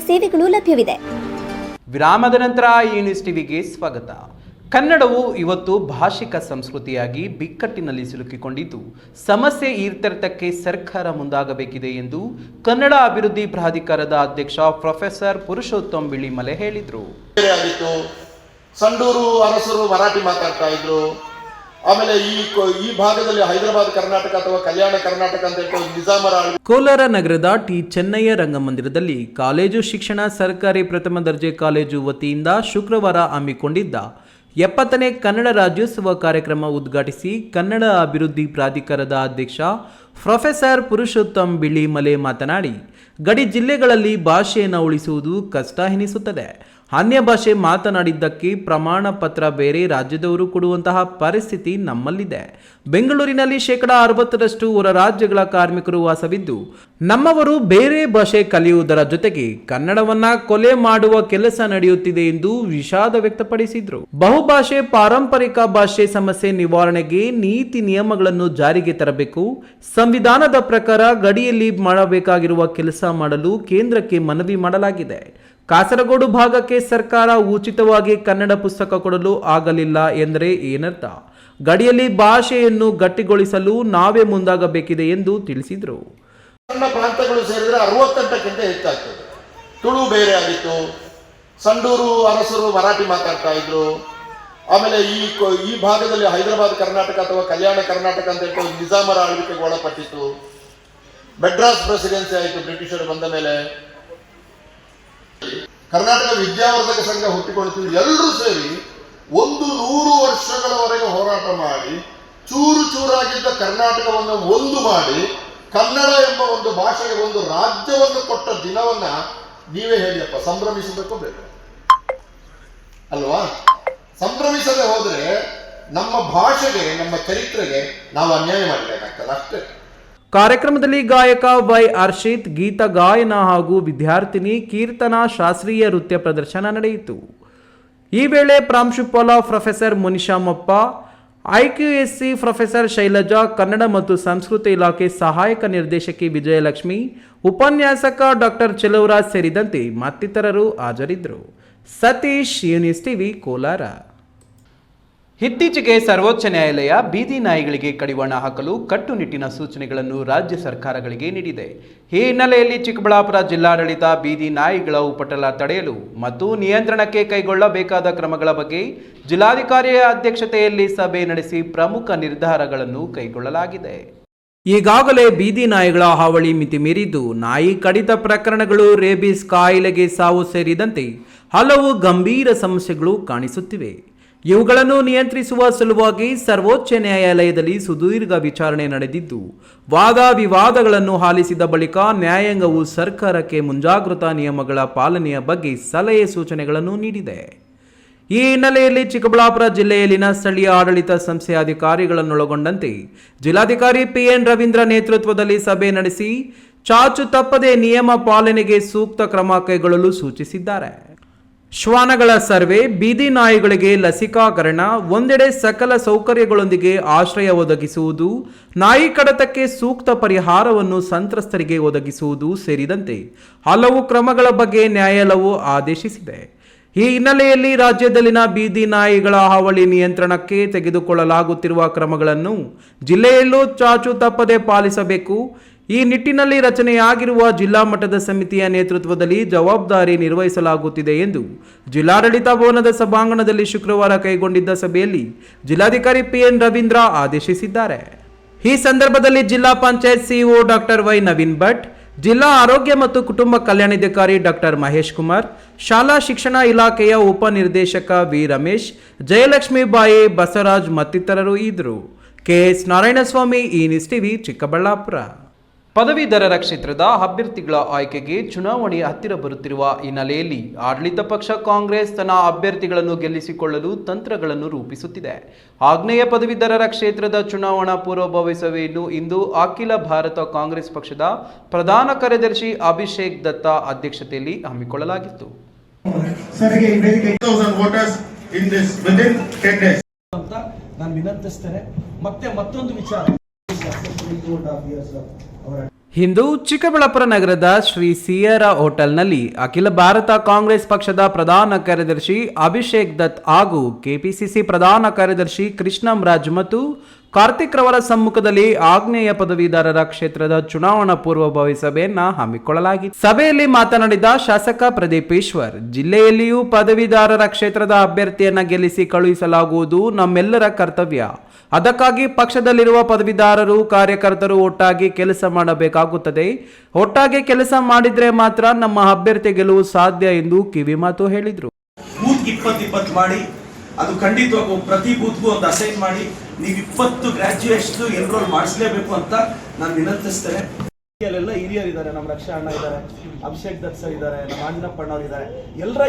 ಸೇವೆಗಳು ಲಭ್ಯವಿದೆ. ವಿರಾಮದ ನಂತರ ಈ ನ್ಯೂಸ್ ಟಿವಿಗೆ ಸ್ವಾಗತ. ಕನ್ನಡವು ಇವತ್ತು ಭಾಷಿಕ ಸಂಸ್ಕೃತಿಯಾಗಿ ಬಿಕ್ಕಟ್ಟಿನಲ್ಲಿ ಸಿಲುಕಿಕೊಂಡಿದ್ದು ಸಮಸ್ಯೆ ಈರ್ತರ್ಥಕ್ಕೆ ಸರ್ಕಾರ ಮುಂದಾಗಬೇಕಿದೆ ಎಂದು ಕನ್ನಡ ಅಭಿವೃದ್ಧಿ ಪ್ರಾಧಿಕಾರದ ಅಧ್ಯಕ್ಷ ಪ್ರೊಫೆಸರ್ ಪುರುಷೋತ್ತಮ್ ಬಿಳಿಮಲೆ ಹೇಳಿದರು. ಸಂಡೂರು ಅರಸರು ಮರಾಠಿ ಮಾತಾಡ್ತಾ ಇದ್ರು. ಆಮೇಲೆ ಈ ಈ ಭಾಗದಲ್ಲಿ ಹೈದರಾಬಾದ್ ಕರ್ನಾಟಕ ಅಥವಾ ಕಲ್ಯಾಣ ಕರ್ನಾಟಕ ಅಂತ ಹೇಳ್ತಾರೆ ನಿಜಾಮರ ಕೋಲಾರ ನಗರದ ಟಿ ಚೆನ್ನಯ್ಯ ರಂಗಮಂದಿರದಲ್ಲಿ ಕಾಲೇಜು ಶಿಕ್ಷಣ ಸರ್ಕಾರಿ ಪ್ರಥಮ ದರ್ಜೆ ಕಾಲೇಜು ವತಿಯಿಂದ ಶುಕ್ರವಾರ ಹಮ್ಮಿಕೊಂಡಿದ್ದ ಎಪ್ಪತ್ತನೇ ಕನ್ನಡ ರಾಜ್ಯೋತ್ಸವ ಕಾರ್ಯಕ್ರಮ ಉದ್ಘಾಟಿಸಿ ಕನ್ನಡ ಅಭಿವೃದ್ಧಿ ಪ್ರಾಧಿಕಾರದ ಅಧ್ಯಕ್ಷ ಪ್ರೊಫೆಸರ್ ಪುರುಷೋತ್ತಮ್ ಬಿಳಿಮಲೆ ಮಾತನಾಡಿ, ಗಡಿ ಜಿಲ್ಲೆಗಳಲ್ಲಿ ಭಾಷೆಯನ್ನು ಉಳಿಸುವುದು ಕಷ್ಟ ಎನಿಸುತ್ತದೆ. ಅನ್ಯ ಭಾಷೆ ಮಾತನಾಡಿದ್ದಕ್ಕೆ ಪ್ರಮಾಣ ಪತ್ರ ಬೇರೆ ರಾಜ್ಯದವರು ಕೊಡುವಂತಹ ಪರಿಸ್ಥಿತಿ ನಮ್ಮಲ್ಲಿದೆ. ಬೆಂಗಳೂರಿನಲ್ಲಿ ಶೇಕಡ ಅರವತ್ತರಷ್ಟು ಹೊರ ರಾಜ್ಯಗಳ ಕಾರ್ಮಿಕರು ವಾಸವಿದ್ದು, ನಮ್ಮವರು ಬೇರೆ ಭಾಷೆ ಕಲಿಯುವುದರ ಜೊತೆಗೆ ಕನ್ನಡವನ್ನ ಕೊಲೆ ಮಾಡುವ ಕೆಲಸ ನಡೆಯುತ್ತಿದೆ ಎಂದು ವಿಷಾದ ವ್ಯಕ್ತಪಡಿಸಿದ್ರು. ಬಹುಭಾಷೆ ಪಾರಂಪರಿಕ ಭಾಷೆ ಸಮಸ್ಯೆ ನಿವಾರಣೆಗೆ ನೀತಿ ನಿಯಮಗಳನ್ನು ಜಾರಿಗೆ ತರಬೇಕು, ಸಂವಿಧಾನದ ಪ್ರಕಾರ ಗಡಿಯಲ್ಲಿ ಮಾಡಬೇಕಾಗಿರುವ ಕೆಲಸ ಮಾಡಲು ಕೇಂದ್ರಕ್ಕೆ ಮನವಿ ಮಾಡಲಾಗಿದೆ. ಕಾಸರಗೋಡು ಭಾಗಕ್ಕೆ ಸರ್ಕಾರ ಉಚಿತವಾಗಿ ಕನ್ನಡ ಪುಸ್ತಕ ಕೊಡಲು ಆಗಲಿಲ್ಲ ಎಂದರೆ ಏನರ್ಥ? ಗಡಿಯಲ್ಲಿ ಭಾಷೆಯನ್ನು ಗಟ್ಟಿಗೊಳಿಸಲು ನಾವೇ ಮುಂದಾಗಬೇಕಿದೆ ಎಂದು ತಿಳಿಸಿದರು. ಸಣ್ಣ ಪ್ರಾಂತಗಳು ಸೇರಿದರೆ ಅರವತ್ತೆಂಟಕ್ಕಿಂತ ಹೆಚ್ಚಾಗ್ತದೆ. ತುಳು ಬೇರೆ ಆಗಿತ್ತು. ಸಂಡೂರು ಅರಸರು ಮರಾಠಿ ಮಾತಾಡ್ತಾ ಇದ್ರು. ಆಮೇಲೆ ಈ ಈ ಭಾಗದಲ್ಲಿ ಹೈದರಾಬಾದ್ ಕರ್ನಾಟಕ ಅಥವಾ ಕಲ್ಯಾಣ ಕರ್ನಾಟಕ ಅಂತ ಹೇಳ್ಕೊಂಡು ನಿಜಾಮರ ಆಳ್ವಿಕೆಗೆ ಒಳಪಟ್ಟಿತ್ತು. ಮೆಡ್ರಾಸ್ ಪ್ರೆಸಿಡೆನ್ಸಿ ಆಯಿತು, ಬ್ರಿಟಿಷರು ಬಂದ ಮೇಲೆ. ಕರ್ನಾಟಕ ವಿದ್ಯಾವರ್ಧಕ ಸಂಘ ಹುಟ್ಟಿಕೊಳ್ತೀವಿ ಎಲ್ಲರೂ ಸೇರಿ ಒಂದು ನೂರು ವರ್ಷಗಳವರೆಗೆ ಹೋರಾಟ ಮಾಡಿ, ಚೂರು ಚೂರಾಗಿದ್ದ ಕರ್ನಾಟಕವನ್ನು ಒಂದು ಮಾಡಿ, ಕನ್ನಡ ಎಂಬ ಒಂದು ಭಾಷೆಗೆ ಒಂದು ರಾಜ್ಯವನ್ನು ಕೊಟ್ಟ ದಿನವನ್ನ ನೀವೇ ಹೇಳಿಯಪ್ಪ. ಸಂಭ್ರಮಿಸಬೇಕು ಬೇಕು. ಅಲ್ವಾ? ಸಂಭ್ರಮಿಸದೆ ಹೋದ್ರೆ ನಮ್ಮ ಭಾಷೆಗೆ, ನಮ್ಮ ಚರಿತ್ರೆಗೆ ನಾವು ಅನ್ಯಾಯ ಮಾಡಬೇಕಾಗ್ತದೆ ಅಷ್ಟೇ. ಕಾರ್ಯಕ್ರಮದಲ್ಲಿ ಗಾಯಕ ವೈ ಅರ್ಷಿತ್, ಗೀತ ಗಾಯನ ಹಾಗೂ ವಿದ್ಯಾರ್ಥಿನಿ ಕೀರ್ತನಾ ಶಾಸ್ತ್ರೀಯ ನೃತ್ಯ ಪ್ರದರ್ಶನ ನಡೆಯಿತು. ಈ ವೇಳೆ ಪ್ರಾಂಶುಪಾಲ professor Munishamappa, IQAC professor Shailaja, Kannada ಮತ್ತು ಸಂಸ್ಕೃತಿ ಇಲಾಖೆ ಸಹಾಯಕ ನಿರ್ದೇಶಕಿ ವಿಜಯಲಕ್ಷ್ಮಿ, ಉಪನ್ಯಾಸಕ ಡಾಕ್ಟರ್ ಚೆಲುವರಾಜ್ ಸೇರಿದಂತೆ ಮತ್ತಿತರರು ಹಾಜರಿದ್ದರು. Satish, Unis TV, Kolar. ಇತ್ತೀಚೆಗೆ ಸರ್ವೋಚ್ಚ ನ್ಯಾಯಾಲಯ ಬೀದಿ ನಾಯಿಗಳಿಗೆ ಕಡಿವಾಣ ಹಾಕಲು ಕಟ್ಟುನಿಟ್ಟಿನ ಸೂಚನೆಗಳನ್ನು ರಾಜ್ಯ ಸರ್ಕಾರಗಳಿಗೆ ನೀಡಿದೆ. ಈ ಹಿನ್ನೆಲೆಯಲ್ಲಿ ಚಿಕ್ಕಬಳ್ಳಾಪುರ ಜಿಲ್ಲಾಡಳಿತ ಬೀದಿ ನಾಯಿಗಳ ಉಪಟಳ ತಡೆಯಲು ಮತ್ತು ನಿಯಂತ್ರಣಕ್ಕೆ ಕೈಗೊಳ್ಳಬೇಕಾದ ಕ್ರಮಗಳ ಬಗ್ಗೆ ಜಿಲ್ಲಾಧಿಕಾರಿಯ ಅಧ್ಯಕ್ಷತೆಯಲ್ಲಿ ಸಭೆ ನಡೆಸಿ ಪ್ರಮುಖ ನಿರ್ಧಾರಗಳನ್ನು ಕೈಗೊಳ್ಳಲಾಗಿದೆ. ಈಗಾಗಲೇ ಬೀದಿ ನಾಯಿಗಳ ಹಾವಳಿ ಮಿತಿ ಮೀರಿದ್ದು ನಾಯಿ ಕಡಿತ ಪ್ರಕರಣಗಳು, ರೇಬಿಸ್ ಕಾಯಿಲೆಗೆ ಸಾವು ಸೇರಿದಂತೆ ಹಲವು ಗಂಭೀರ ಸಮಸ್ಯೆಗಳು ಕಾಣಿಸುತ್ತಿವೆ. ಇವುಗಳನ್ನು ನಿಯಂತ್ರಿಸುವ ಸಲುವಾಗಿ ಸರ್ವೋಚ್ಚ ನ್ಯಾಯಾಲಯದಲ್ಲಿ ಸುದೀರ್ಘ ವಿಚಾರಣೆ ನಡೆದಿದ್ದು, ವಾದ ವಿವಾದಗಳನ್ನು ಆಲಿಸಿದ ಬಳಿಕ ನ್ಯಾಯಾಂಗವು ಸರ್ಕಾರಕ್ಕೆ ಮುಂಜಾಗ್ರತಾ ನಿಯಮಗಳ ಪಾಲನೆಯ ಬಗ್ಗೆ ಸಲಹೆ ಸೂಚನೆಗಳನ್ನು ನೀಡಿದೆ. ಈ ಹಿನ್ನೆಲೆಯಲ್ಲಿ ಚಿಕ್ಕಬಳ್ಳಾಪುರ ಜಿಲ್ಲೆಯಲ್ಲಿನ ಸ್ಥಳೀಯ ಆಡಳಿತ ಸಂಸ್ಥೆಯ ಅಧಿಕಾರಿಗಳನ್ನೊಳಗೊಂಡಂತೆ ಜಿಲ್ಲಾಧಿಕಾರಿ ಪಿಎನ್ ರವೀಂದ್ರ ನೇತೃತ್ವದಲ್ಲಿ ಸಭೆ ನಡೆಸಿ, ಚಾಚು ತಪ್ಪದೆ ನಿಯಮ ಪಾಲನೆಗೆ ಸೂಕ್ತ ಕ್ರಮ ಕೈಗೊಳ್ಳಲು ಸೂಚಿಸಿದ್ದಾರೆ. ಶ್ವಾನಗಳ ಸರ್ವೆ, ಬೀದಿ ನಾಯಿಗಳಿಗೆ ಲಸಿಕಾಕರಣ, ಒಂದೆಡೆ ಸಕಲ ಸೌಕರ್ಯಗಳೊಂದಿಗೆ ಆಶ್ರಯ ಒದಗಿಸುವುದು, ನಾಯಿ ಕಡತಕ್ಕೆ ಸೂಕ್ತ ಪರಿಹಾರವನ್ನು ಸಂತ್ರಸ್ತರಿಗೆ ಒದಗಿಸುವುದು ಸೇರಿದಂತೆ ಹಲವು ಕ್ರಮಗಳ ಬಗ್ಗೆ ನ್ಯಾಯಾಲಯವು ಆದೇಶಿಸಿದೆ. ಈ ಹಿನ್ನೆಲೆಯಲ್ಲಿ ರಾಜ್ಯದಲ್ಲಿನ ಬೀದಿ ನಾಯಿಗಳ ಹಾವಳಿ ನಿಯಂತ್ರಣಕ್ಕೆ ತೆಗೆದುಕೊಳ್ಳಲಾಗುತ್ತಿರುವ ಕ್ರಮಗಳನ್ನು ಜಿಲ್ಲೆಯಲ್ಲೂ ಚಾಚು ತಪ್ಪದೆ ಪಾಲಿಸಬೇಕು. ಈ ನಿಟ್ಟಿನಲ್ಲಿ ರಚನೆಯಾಗಿರುವ ಜಿಲ್ಲಾ ಮಟ್ಟದ ಸಮಿತಿಯ ನೇತೃತ್ವದಲ್ಲಿ ಜವಾಬ್ದಾರಿ ನಿರ್ವಹಿಸಲಾಗುತ್ತಿದೆ ಎಂದು ಜಿಲ್ಲಾಡಳಿತ ಭವನದ ಸಭಾಂಗಣದಲ್ಲಿ ಶುಕ್ರವಾರ ಕೈಗೊಂಡಿದ್ದ ಸಭೆಯಲ್ಲಿ ಜಿಲ್ಲಾಧಿಕಾರಿ ಪಿಎನ್ ರವೀಂದ್ರ ಆದೇಶಿಸಿದ್ದಾರೆ. ಈ ಸಂದರ್ಭದಲ್ಲಿ ಜಿಲ್ಲಾ panchayat CEO doctor Y Naveen Bhat, ಜಿಲ್ಲಾ ಆರೋಗ್ಯ ಮತ್ತು ಕುಟುಂಬ ಕಲ್ಯಾಣಾಧಿಕಾರಿ ಡಾಕ್ಟರ್ ಮಹೇಶ್ ಕುಮಾರ್, ಶಾಲಾ ಶಿಕ್ಷಣ ಇಲಾಖೆಯ ಉಪನಿರ್ದೇಶಕ ವಿ ರಮೇಶ್, ಜಯಲಕ್ಷ್ಮಿ ಬಾಯಿ ಬಸವರಾಜ್ ಮತ್ತಿತರರು ಇದ್ದರು. ಕೆಎಸ್ ನಾರಾಯಣಸ್ವಾಮಿ, ಈ ನ್ಯೂಸ್ ಚಿಕ್ಕಬಳ್ಳಾಪುರ. ಪದವೀಧರರ ಕ್ಷೇತ್ರದ ಅಭ್ಯರ್ಥಿಗಳ ಆಯ್ಕೆಗೆ ಚುನಾವಣೆ ಹತ್ತಿರ ಬರುತ್ತಿರುವ ಹಿನ್ನೆಲೆಯಲ್ಲಿ ಆಡಳಿತ ಪಕ್ಷ ಕಾಂಗ್ರೆಸ್ ತನ್ನ ಅಭ್ಯರ್ಥಿಗಳನ್ನು ಗೆಲ್ಲಿಸಿಕೊಳ್ಳಲು ತಂತ್ರಗಳನ್ನು ರೂಪಿಸುತ್ತಿದೆ. ಆಗ್ನೇಯ ಪದವೀಧರರ ಕ್ಷೇತ್ರದ ಚುನಾವಣಾ ಪೂರ್ವಭಾವಿ ಸಭೆಯನ್ನು ಇಂದು ಅಖಿಲ ಭಾರತ ಕಾಂಗ್ರೆಸ್ ಪಕ್ಷದ ಪ್ರಧಾನ ಕಾರ್ಯದರ್ಶಿ ಅಭಿಷೇಕ್ ದತ್ತ ಅಧ್ಯಕ್ಷತೆಯಲ್ಲಿ ಹಮ್ಮಿಕೊಳ್ಳಲಾಗಿತ್ತು. voters in this within 10 days. ಅಂತ ನಾನು ವಿನಂತಿಸ್ತೇನೆ. ಮತ್ತೆ ಮತ್ತೊಂದು ವಿಚಾರ ಇಂದು ಚಿಕ್ಕಬಳ್ಳಾಪುರ ನಗರದ ಶ್ರೀ ಸಿಯರ ಹೋಟೆಲ್ನಲ್ಲಿ ಅಖಿಲ ಭಾರತ ಕಾಂಗ್ರೆಸ್ ಪಕ್ಷದ ಪ್ರಧಾನ ಕಾರ್ಯದರ್ಶಿ ಅಭಿಷೇಕ್ ದತ್ ಹಾಗೂ ಕೆಪಿಸಿಸಿ ಪ್ರಧಾನ ಕಾರ್ಯದರ್ಶಿ ಕೃಷ್ಣಂರಾಜ್ ಮತ್ತು ಕಾರ್ತಿಕ್ ರವರ ಸಮ್ಮುಖದಲ್ಲಿ ಆಗ್ನೇಯ ಪದವೀಧರರ ಕ್ಷೇತ್ರದ ಚುನಾವಣಾ ಪೂರ್ವಭಾವಿ ಸಭೆಯನ್ನ ಹಮ್ಮಿಕೊಳ್ಳಲಾಗಿದೆ ಸಭೆಯಲ್ಲಿ ಮಾತನಾಡಿದ ಶಾಸಕ ಪ್ರದೀಪ್ ಈಶ್ವರ್, ಜಿಲ್ಲೆಯಲ್ಲಿಯೂ ಪದವೀಧರರ ಕ್ಷೇತ್ರದ ಅಭ್ಯರ್ಥಿಯನ್ನ ಗೆಲ್ಲಿಸಿ ಕಳುಹಿಸಲಾಗುವುದು ನಮ್ಮೆಲ್ಲರ ಕರ್ತವ್ಯ. ಅದಕ್ಕಾಗಿ ಪಕ್ಷದಲ್ಲಿರುವ ಪದವೀಧರರು, ಕಾರ್ಯಕರ್ತರು ಒಟ್ಟಾಗಿ ಕೆಲಸ ಮಾಡಬೇಕಾಗುತ್ತದೆ. ಒಟ್ಟಾಗಿ ಕೆಲಸ ಮಾಡಿದ್ರೆ ಮಾತ್ರ ನಮ್ಮ ಅಭ್ಯರ್ಥಿ ಗೆಲುವು ಸಾಧ್ಯ ಎಂದು ಕಿವಿಮಾತು ಹೇಳಿದರು. ಮಾಡಿ, ಅದು ಖಂಡಿತವಾಗೂ ಪ್ರತಿ ಬೂತ್ಗೂ ಒಂದು ಅಸೈನ್ ಮಾಡಿ ನೀವು ಇಪ್ಪತ್ತು ಗ್ರಾಜ್ಯುಯೇಟ್ಸ್ ಎನ್ರೋಲ್ ಮಾಡಿಸ್ಲೇಬೇಕು ಅಂತ ನಾನು ವಿನಂತಿಸ್ತೇನೆ. ಎಲ್ಲ ಹಿರಿಯರು ಇದ್ದಾರೆ, ನಮ್ಮ ರಕ್ಷಾ ಅಣ್ಣ ಇದ್ದಾರೆ, ಅಭಿಷೇಕ್ ದತ್ ಸರ್ ಇದ್ದಾರೆ, ನಮ್ಮ ಅಣ್ಣಪ್ಪಣ್ಣವ್ರು ಇದ್ದಾರೆ. ಎಲ್ಲರ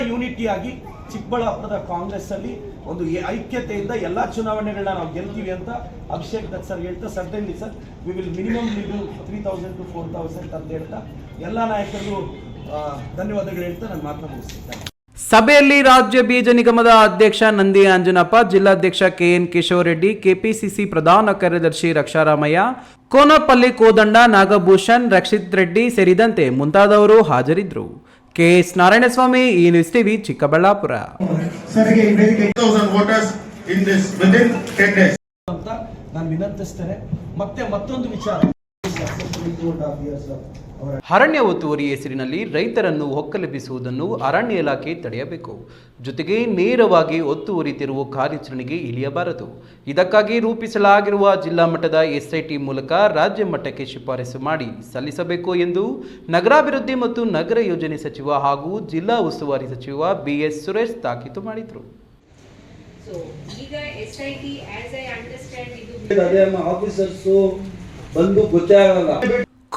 ಆಗಿ ಚಿಕ್ಕಬಳ್ಳಾಪುರದ ಕಾಂಗ್ರೆಸ್ ಅಲ್ಲಿ ಒಂದು ಐಕ್ಯತೆಯಿಂದ ಎಲ್ಲಾ ಚುನಾವಣೆಗಳನ್ನ ನಾವು ಗೆಲ್ತೀವಿ ಅಂತ ಅಭಿಷೇಕ್ ದತ್ ಸರ್ ಹೇಳ್ತಾ suddenly sir we will minimum ಇದು three thousand to four thousand ಅಂತ ಹೇಳ್ತಾ ಎಲ್ಲ ನಾಯಕರಿಗೂ ಧನ್ಯವಾದಗಳು ಹೇಳ್ತಾ ನಾನು ಮಾತ್ರ ಮುಗಿಸ್ತಿದ್ದೇನೆ ಸಭೆಯಲ್ಲಿ ರಾಜ್ಯ ಬೀಜ ನಿಗಮದ ಅಧ್ಯಕ್ಷ ನಂದಿ ಅಂಜನಪ್ಪ ಜಿಲ್ಲಾಧ್ಯಕ್ಷ ಕೆಎನ್ ಕಿಶೋರ್ ರೆಡ್ಡಿ ಕೆಪಿಸಿಸಿ ಪ್ರಧಾನ ಕಾರ್ಯದರ್ಶಿ ರಕ್ಷಾರಾಮಯ್ಯ ಕೋನಪಲ್ಲಿ ಕೋದಂಡ ನಾಗಭೂಷಣ್ ರಕ್ಷಿತ್ ರೆಡ್ಡಿ ಸೇರಿದಂತೆ ಮುಂತಾದವರು ಹಾಜರಿದ್ದರು. KS Narayanaswamy E news TV Chikkaballapur. 1000 voters in this within 10 days. ಅಂತ ನಾನು ವಿನಂತಿಸ್ತೇನೆ. ಮತ್ತೆ ಮತ್ತೊಂದು ವಿಚಾರ. ಅರಣ್ಯ ಒತ್ತುವರಿ ಹೆಸರಿನಲ್ಲಿ ರೈತರನ್ನು ಒಕ್ಕಲೆಬ್ಬಿಸುವುದನ್ನು ಅರಣ್ಯ ಇಲಾಖೆ ತಡೆಯಬೇಕು. ಜೊತೆಗೆ ನೇರವಾಗಿ ಒತ್ತುವರಿ ತೆರವು ಕಾರ್ಯಾಚರಣೆಗೆ ಇಳಿಯಬಾರದು. ಇದಕ್ಕಾಗಿ ರೂಪಿಸಲಾಗಿರುವ ಜಿಲ್ಲಾ ಮಟ್ಟದ ಎಸ್ಐಟಿ ಮೂಲಕ ರಾಜ್ಯ ಮಟ್ಟಕ್ಕೆ ಶಿಫಾರಸು ಮಾಡಿ ಸಲ್ಲಿಸಬೇಕು ಎಂದು ನಗರಾಭಿವೃದ್ಧಿ ಮತ್ತು ನಗರ ಯೋಜನೆ ಸಚಿವ ಹಾಗೂ ಜಿಲ್ಲಾ ಉಸ್ತುವಾರಿ ಸಚಿವ ಬಿಎಸ್ ಸುರೇಶ್ ತಾಕೀತು ಮಾಡಿದರು. ಸೊ ಈಗ S T as I understand ಇದು ಅದೇ ಆಫೀಸರ್ಸು ಬಂದು ಗೊತ್ತೇ ಆಗಲ್ಲ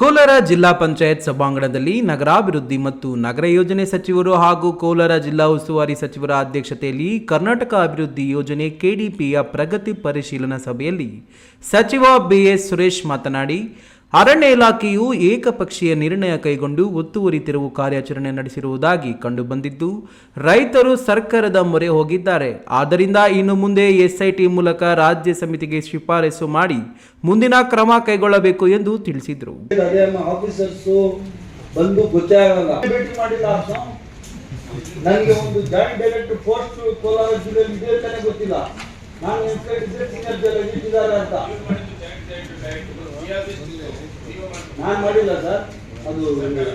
ಕೋಲಾರ ಜಿಲ್ಲಾ ಪಂಚಾಯತ್ ಸಭಾಂಗಣದಲ್ಲಿ ನಗರಾಭಿವೃದ್ಧಿ ಮತ್ತು ನಗರ ಯೋಜನೆ ಸಚಿವರು ಹಾಗೂ ಕೋಲಾರ ಜಿಲ್ಲಾ ಉಸ್ತುವಾರಿ ಸಚಿವರ ಅಧ್ಯಕ್ಷತೆಯಲ್ಲಿ ಕರ್ನಾಟಕ ಅಭಿವೃದ್ಧಿ ಯೋಜನೆ ಕೆಡಿಪಿಯ ಪ್ರಗತಿ ಪರಿಶೀಲನಾ ಸಭೆಯಲ್ಲಿ ಸಚಿವ ಬಿಎಸ್ ಸುರೇಶ್ ಮಾತನಾಡಿ ಅರಣ್ಯ ಇಲಾಖೆಯು ಏಕಪಕ್ಷೀಯ ನಿರ್ಣಯ ಕೈಗೊಂಡು ಒತ್ತುವರಿ ತೆರವು ಕಾರ್ಯಾಚರಣೆ ನಡೆಸಿರುವುದಾಗಿ ಕಂಡುಬಂದಿದ್ದು, ರೈತರು ಸರ್ಕಾರದ ಮೊರೆ ಹೋಗಿದ್ದಾರೆ. ಆದ್ದರಿಂದ ಇನ್ನು ಮುಂದೆ ಎಸ್ಐಟಿ ಮೂಲಕ ರಾಜ್ಯ ಸಮಿತಿಗೆ ಶಿಫಾರಸು ಮಾಡಿ ಮುಂದಿನ ಕ್ರಮ ಕೈಗೊಳ್ಳಬೇಕು ಎಂದು ತಿಳಿಸಿದರು. ನನಗೆ ಒಂದು ಜಾಯಿಂಟ್ ಡೈರೆಕ್ಟರ್ ಪೋಸ್ಟ್ ಕೋಲಾರ ಇದೆ ಗೊತ್ತಿಲ್ಲ. ನಾನು ಅಂತ. ನಾನು ಮಾಡಿಲ್ಲ ಸರ್. ಅದು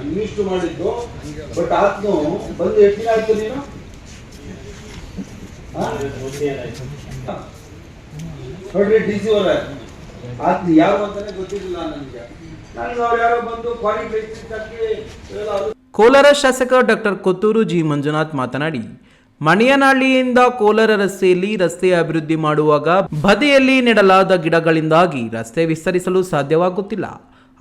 ಮಿನಿಸ್ಟ್ರು ಮಾಡಿದ್ದು. ಬಟ್ ಆತ್ನು ಬಂದು ಎಷ್ಟು ದಿನ ಆಯ್ತು ನೀನು? ನೋಡ್ರಿ, ಡಿ ಸಿ ಅವರ. ಆತ್ನ ಯಾರು ಅಂತಾನೆ ಗೊತ್ತಿರಲಿಲ್ಲ ನನಗೆ. ನನಗೆ ಅವ್ರು ಯಾರೋ ಬಂದು ಕ್ವಾಲಿಫಿಕೇಶನ್ ಕೋಲಾರ ಶಾಸಕ ಡಾಕ್ಟರ್ ಕೊತ್ತೂರು ಜಿ ಮಂಜುನಾಥ್ ಮಾತನಾಡಿ ಮಣಿಯನಹಳ್ಳಿಯಿಂದ ಕೋಲಾರ ರಸ್ತೆಯಲ್ಲಿ ರಸ್ತೆ ಅಭಿವೃದ್ಧಿ ಮಾಡುವಾಗ ಬದಿಯಲ್ಲಿ ನೆಡಲಾದ ಗಿಡಗಳಿಂದಾಗಿ ರಸ್ತೆ ವಿಸ್ತರಿಸಲು ಸಾಧ್ಯವಾಗುತ್ತಿಲ್ಲ.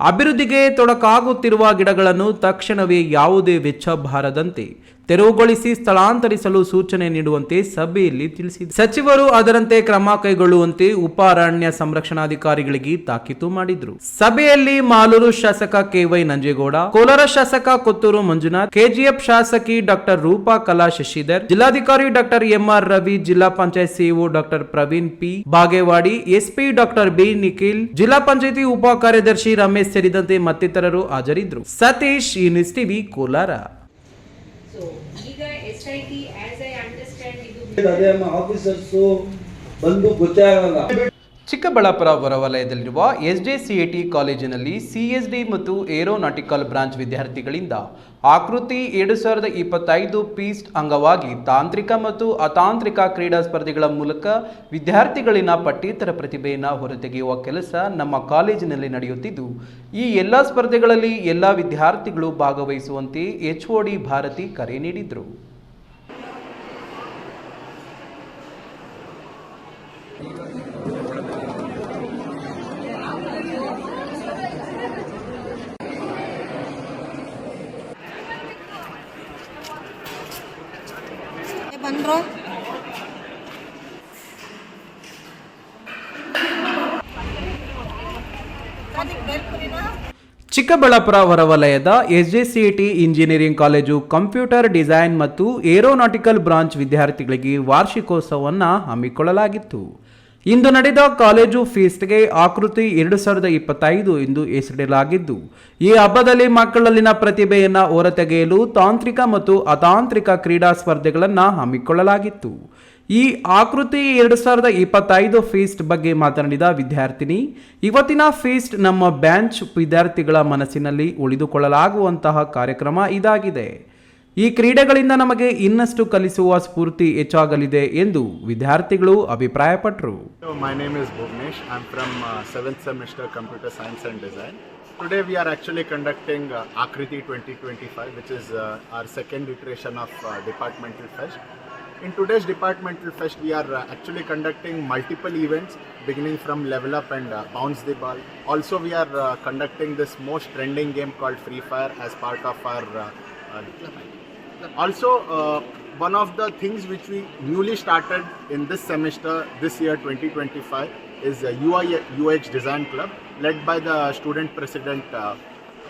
ಅಭಿವೃದ್ಧಿಗೆ ತೊಡಕಾಗುತ್ತಿರುವ ಗಿಡಗಳನ್ನು ತಕ್ಷಣವೇ ಯಾವುದೇ ವೆಚ್ಚ ಬಾರದಂತೆ ತೆರವುಗೊಳಿಸಿ ಸ್ಥಳಾಂತರಿಸಲು ಸೂಚನೆ ನೀಡುವಂತೆ ಸಭೆಯಲ್ಲಿ ತಿಳಿಸಿದರು ಸಚಿವರು ಅದರಂತೆ ಕ್ರಮ ಕೈಗೊಳ್ಳುವಂತೆ ಉಪ ಅರಣ್ಯ ಸಂರಕ್ಷಣಾಧಿಕಾರಿಗಳಿಗೆ ತಾಕೀತು ಮಾಡಿದ್ರು. ಸಭೆಯಲ್ಲಿ ಮಾಲೂರು ಶಾಸಕ ಕೆವೈ ನಂಜೇಗೌಡ, ಕೋಲಾರ ಶಾಸಕ ಕೊತ್ತೂರು ಮಂಜುನಾಥ್, ಕೆಜಿಎಫ್ ಶಾಸಕಿ ಡಾಕ್ಟರ್ ರೂಪಾ ಕಲಾ ಶಶಿಧರ್, ಜಿಲ್ಲಾಧಿಕಾರಿ ಡಾಕ್ಟರ್ ಎಂಆರ್ ರವಿ, ಜಿಲ್ಲಾ panchayat CEO doctor Praveen P. Bagewadi, SP doctor B. Nikhil, ಜಿಲ್ಲಾ ಪಂಚಾಯತಿ ಉಪ ಕಾರ್ಯದರ್ಶಿ ರಮೇಶ್ ಸೇರಿದಂತೆ ಮತ್ತಿತರರು ಹಾಜರಿದ್ದರು ಸತೀಶ್ ಈ ನ್ಯೂಸ್ ಟಿವಿ, ಕೋಲಾರ. ಅದೇ ಆಫೀಸರ್ಸು ಬಂದು ಗೊತ್ತೇ ಆಗಲ್ಲ Chikkaballapur ಹೊರವಲಯದಲ್ಲಿರುವ S J C A T ಕಾಲೇಜಿನಲ್ಲಿ ಸಿಎಸ್ಡಿ ಮತ್ತು ಏರೋನಾಟಿಕಲ್ ಬ್ರಾಂಚ್ ವಿದ್ಯಾರ್ಥಿಗಳಿಂದ ಆಕೃತಿ ಎರಡು ಸಾವಿರದ ಇಪ್ಪತ್ತೈದು ಪೀಸ್ಟ್ ಅಂಗವಾಗಿ ತಾಂತ್ರಿಕ ಮತ್ತು ಅತಾಂತ್ರಿಕ ಕ್ರೀಡಾ ಸ್ಪರ್ಧೆಗಳ ಮೂಲಕ ವಿದ್ಯಾರ್ಥಿಗಳಿನ ಪಠ್ಯೇತರ ಪ್ರತಿಭೆಯನ್ನು ಹೊರತೆಗೆಯುವ ಕೆಲಸ ನಮ್ಮ ಕಾಲೇಜಿನಲ್ಲಿ ನಡೆಯುತ್ತಿದ್ದು, ಈ ಎಲ್ಲ ಸ್ಪರ್ಧೆಗಳಲ್ಲಿ ಎಲ್ಲ ವಿದ್ಯಾರ್ಥಿಗಳು ಭಾಗವಹಿಸುವಂತೆ ಎಚ್ಒಡಿ ಭಾರತಿ ಕರೆ ನೀಡಿದರು. ಬಂದ್ರು ಚಿಕ್ಕಬಳ್ಳಾಪುರ ಹೊರವಲಯದ T engineering college computer design ಮತ್ತು ಏರೋನಾಟಿಕಲ್ ಬ್ರಾಂಚ್ ವಿದ್ಯಾರ್ಥಿಗಳಿಗೆ ವಾರ್ಷಿಕೋತ್ಸವವನ್ನು ಹಮ್ಮಿಕೊಳ್ಳಲಾಗಿತ್ತು. ಇಂದು ನಡೆದ ಕಾಲೇಜು ಫೀಸ್ಟ್ಗೆ ಆಕೃತಿ ಎರಡು ಸಾವಿರದ ಇಪ್ಪತ್ತೈದು ಎಂದು ಹೆಸರಿಡಲಾಗಿದ್ದು, ಈ ಹಬ್ಬದಲ್ಲಿ ಮಕ್ಕಳಲ್ಲಿನ ಪ್ರತಿಭೆಯನ್ನು ಹೊರತೆಗೆಯಲು ತಾಂತ್ರಿಕ ಮತ್ತು ಅತಾಂತ್ರಿಕ ಕ್ರೀಡಾ ಸ್ಪರ್ಧೆಗಳನ್ನು ಹಮ್ಮಿಕೊಳ್ಳಲಾಗಿತ್ತು. ಈ ಆಕೃತಿ ಎರಡು ಸಾವಿರದ ಇಪ್ಪತ್ತೈದು ಫೀಸ್ಟ್ ಬಗ್ಗೆ ಮಾತನಾಡಿದ ವಿದ್ಯಾರ್ಥಿನಿ, ಇವತ್ತಿನ ಫೀಸ್ಟ್ ನಮ್ಮ ಬ್ಯಾಂಚ್ ವಿದ್ಯಾರ್ಥಿಗಳ ಮನಸ್ಸಿನಲ್ಲಿ ಉಳಿದುಕೊಳ್ಳಲಾಗುವಂತಹ ಕಾರ್ಯಕ್ರಮ ಇದಾಗಿದೆ. ಈ ಕ್ರೀಡೆಗಳಿಂದ ನಮಗೆ ಇನ್ನಷ್ಟು ಕಲಿಸುವ ಸ್ಫೂರ್ತಿ ಹೆಚ್ಚಾಗಲಿದೆ ಎಂದು ವಿದ್ಯಾರ್ಥಿಗಳು ಅಭಿಪ್ರಾಯಪಟ್ಟರು. I'm from uh, 7th semester Computer Science and Design. Today we are actually conducting uh, Akriti 2025, which is uh, our second iteration of uh, Departmental Fest. In today's Departmental Fest, we are uh, actually conducting multiple events beginning from Level Up and uh, Bounce the Ball. Also, we are uh, conducting this most trending game called Free Fire as part of our uh, uh, also, uh, one of the things which we newly started in this semester, this year 2025, is a UI UX Design Club led by the student president uh,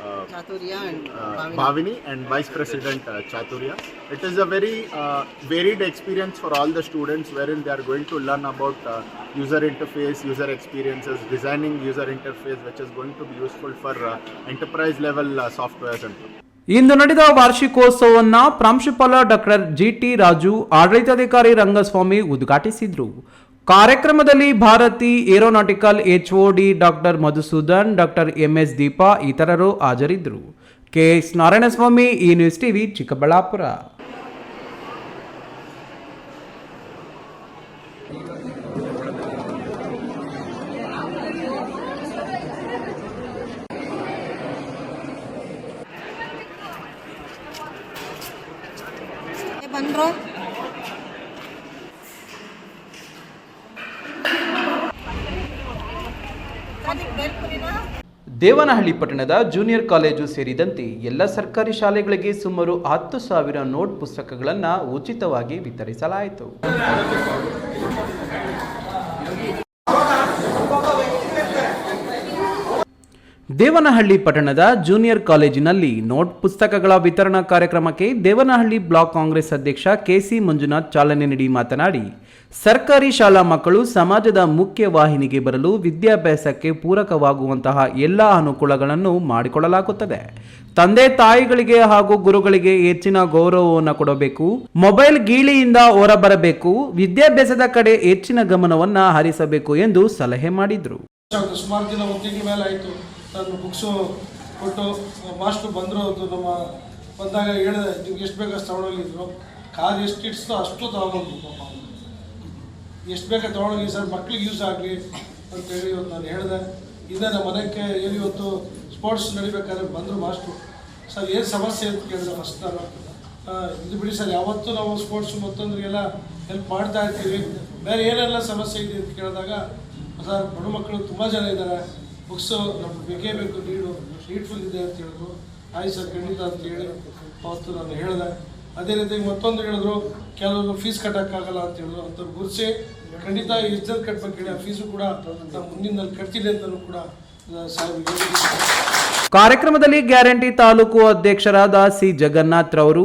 uh, uh, Bhavini and vice president uh, Chaturya. It is a very uh, varied experience for all the students wherein they are going to learn about uh, user interface, user experiences, designing user interface which is going to be useful for uh, enterprise level uh, softwares and ಇಂದು ನಡೆದ ವಾರ್ಷಿಕೋತ್ಸವವನ್ನು ಪ್ರಾಂಶುಪಾಲ ಡಾಕ್ಟರ್ ಜಿ ಟಿ ರಾಜು ಆಡಳಿತಾಧಿಕಾರಿ ರಂಗಸ್ವಾಮಿ ಉದ್ಘಾಟಿಸಿದರು. ಕಾರ್ಯಕ್ರಮದಲ್ಲಿ Bharati aeronautical H HOD doctor Madhusudan, doctor MS Deepa ಇತರರು ಹಾಜರಿದ್ದರು ಕೆಎಸ್ ನಾರಾಯಣಸ್ವಾಮಿ, ಈ ನ್ಯೂಸ್ ಟಿವಿ ಚಿಕ್ಕಬಳ್ಳಾಪುರ. ದೇವನಹಳ್ಳಿ ಪಟ್ಟಣದ ಜೂನಿಯರ್ ಕಾಲೇಜು ಸೇರಿದಂತೆ ಎಲ್ಲ ಸರ್ಕಾರಿ ಶಾಲೆಗಳಿಗೆ ಸುಮಾರು ಹತ್ತು ಸಾವಿರ ನೋಟ್ ಪುಸ್ತಕಗಳನ್ನು ಉಚಿತವಾಗಿ ವಿತರಿಸಲಾಯಿತು. ದೇವನಹಳ್ಳಿ ಪಟ್ಟಣದ ಜೂನಿಯರ್ ಕಾಲೇಜಿನಲ್ಲಿ ನೋಟ್ ಪುಸ್ತಕಗಳ ವಿತರಣಾ ಕಾರ್ಯಕ್ರಮಕ್ಕೆ ದೇವನಹಳ್ಳಿ ಬ್ಲಾಕ್ ಕಾಂಗ್ರೆಸ್ ಅಧ್ಯಕ್ಷ ಕೆಸಿ ಮಂಜುನಾಥ್ ಚಾಲನೆ ನೀಡಿ ಮಾತನಾಡಿ, ಸರ್ಕಾರಿ ಶಾಲಾ ಮಕ್ಕಳು ಸಮಾಜದ ಮುಖ್ಯ ವಾಹಿನಿಗೆ ಬರಲು ವಿದ್ಯಾಭ್ಯಾಸಕ್ಕೆ ಪೂರಕವಾಗುವಂತಹ ಎಲ್ಲ ಅನುಕೂಲಗಳನ್ನು ಮಾಡಿಕೊಳ್ಳಲಾಗುತ್ತದೆ. ತಂದೆ ತಾಯಿಗಳಿಗೆ ಹಾಗೂ ಗುರುಗಳಿಗೆ ಹೆಚ್ಚಿನ ಗೌರವವನ್ನು ಕೊಡಬೇಕು, ಮೊಬೈಲ್ ಗೀಳಿಯಿಂದ ಹೊರಬರಬೇಕು, ವಿದ್ಯಾಭ್ಯಾಸದ ಕಡೆ ಹೆಚ್ಚಿನ ಗಮನವನ್ನು ಹರಿಸಬೇಕು ಎಂದು ಸಲಹೆ ಮಾಡಿದರು. ಸುಮಾರು ದಿನ ಒಂದು ತಿಂಗಳ ಮೇಲೆ ಆಯಿತು. ನಾನು ಬುಕ್ಸು ಕೊಟ್ಟು ಮಾಸ್ಟ್ರು ಬಂದರು ಅದು ನಮ್ಮ ಬಂದಾಗ ಹೇಳಿದೆ, ನಿಮ್ಗೆ ಎಷ್ಟು ಬೇಕಾ ತೊಗೊಂಡೋಗಿದ್ರು ಕಾರ್ ಎಷ್ಟು ಇಡ್ಸ್ತೋ ಅಷ್ಟು ತೊಗೊಂಡೋಗ್ಬೇಕು ಪಾಪ ಎಷ್ಟು ಬೇಕಾ ತೊಗೊಂಡೋಗಿ ಸರ್, ಮಕ್ಳಿಗೆ ಯೂಸ್ ಆಗಲಿ ಅಂತೇಳಿ ಇವತ್ತು ನಾನು ಹೇಳಿದೆ. ಇದೇ ನಮ್ಮ ಮನೆಗೆ ಏನು ಇವತ್ತು ಸ್ಪೋರ್ಟ್ಸ್ ನಡಿಬೇಕಾದ್ರೆ ಬಂದರು ಮಾಸ್ಟ್ರು. ಸರ್, ಏನು ಸಮಸ್ಯೆ? ಅಂತ ಕೇಳಿದೆ ಫಸ್ಟ್ ನಾನು. ಇದು ಬಿಡಿ ಸರ್, ಯಾವತ್ತೂ ನಾವು ಸ್ಪೋರ್ಟ್ಸ್ ಮತ್ತೊಂದ್ರಿಗೆಲ್ಲ ಹೆಲ್ಪ್ ಮಾಡ್ತಾ ಇರ್ತೀವಿ. ಬೇರೆ ಏನೆಲ್ಲ ಸಮಸ್ಯೆ ಇದೆ? ಅಂತ ಕೇಳಿದಾಗ ಸರ್ ಬಡ ಮಕ್ಕಳು ತುಂಬ ಜನ ಇದ್ದಾರೆ. ಬುಕ್ಸು ನಮ್ಗೆ ಬೇಕೇ ಬೇಕು, ನೀಡು ನೀಟ್ಫುಲ್ ಇದೆ ಅಂತ ಹೇಳಿದ್ರು. ಆಯ್ತು ಸರ್, ಖಂಡಿತ ಅಂತ ಹೇಳಿ ಅವತ್ತು ನಾನು ಹೇಳಿದೆ. ಅದೇ ರೀತಿ ಮತ್ತೊಂದು ಹೇಳಿದ್ರು ಕೆಲವರು ಫೀಸ್ ಕಟ್ಟೋಕ್ಕಾಗಲ್ಲ ಅಂತ ಹೇಳಿದ್ರು. ಅಂತ ಗುರ್ಸಿ ಖಂಡಿತ ಎಷ್ಟು ಜನ ಕಟ್ಬೇಕು ಹೇಳಿ. ಆ ಫೀಸು ಕೂಡ ನಾವು ಮುಂದಿನಲ್ಲಿ ಕಟ್ತಿದೆ ಅಂತಲೂ ಕೂಡ. ಕಾರ್ಯಕ್ರಮದಲ್ಲಿ ಗ್ಯಾರಂಟಿ ತಾಲೂಕು ಅಧ್ಯಕ್ಷರಾದ ಸಿ. ಜಗನ್ನಾಥ್ ರವರು,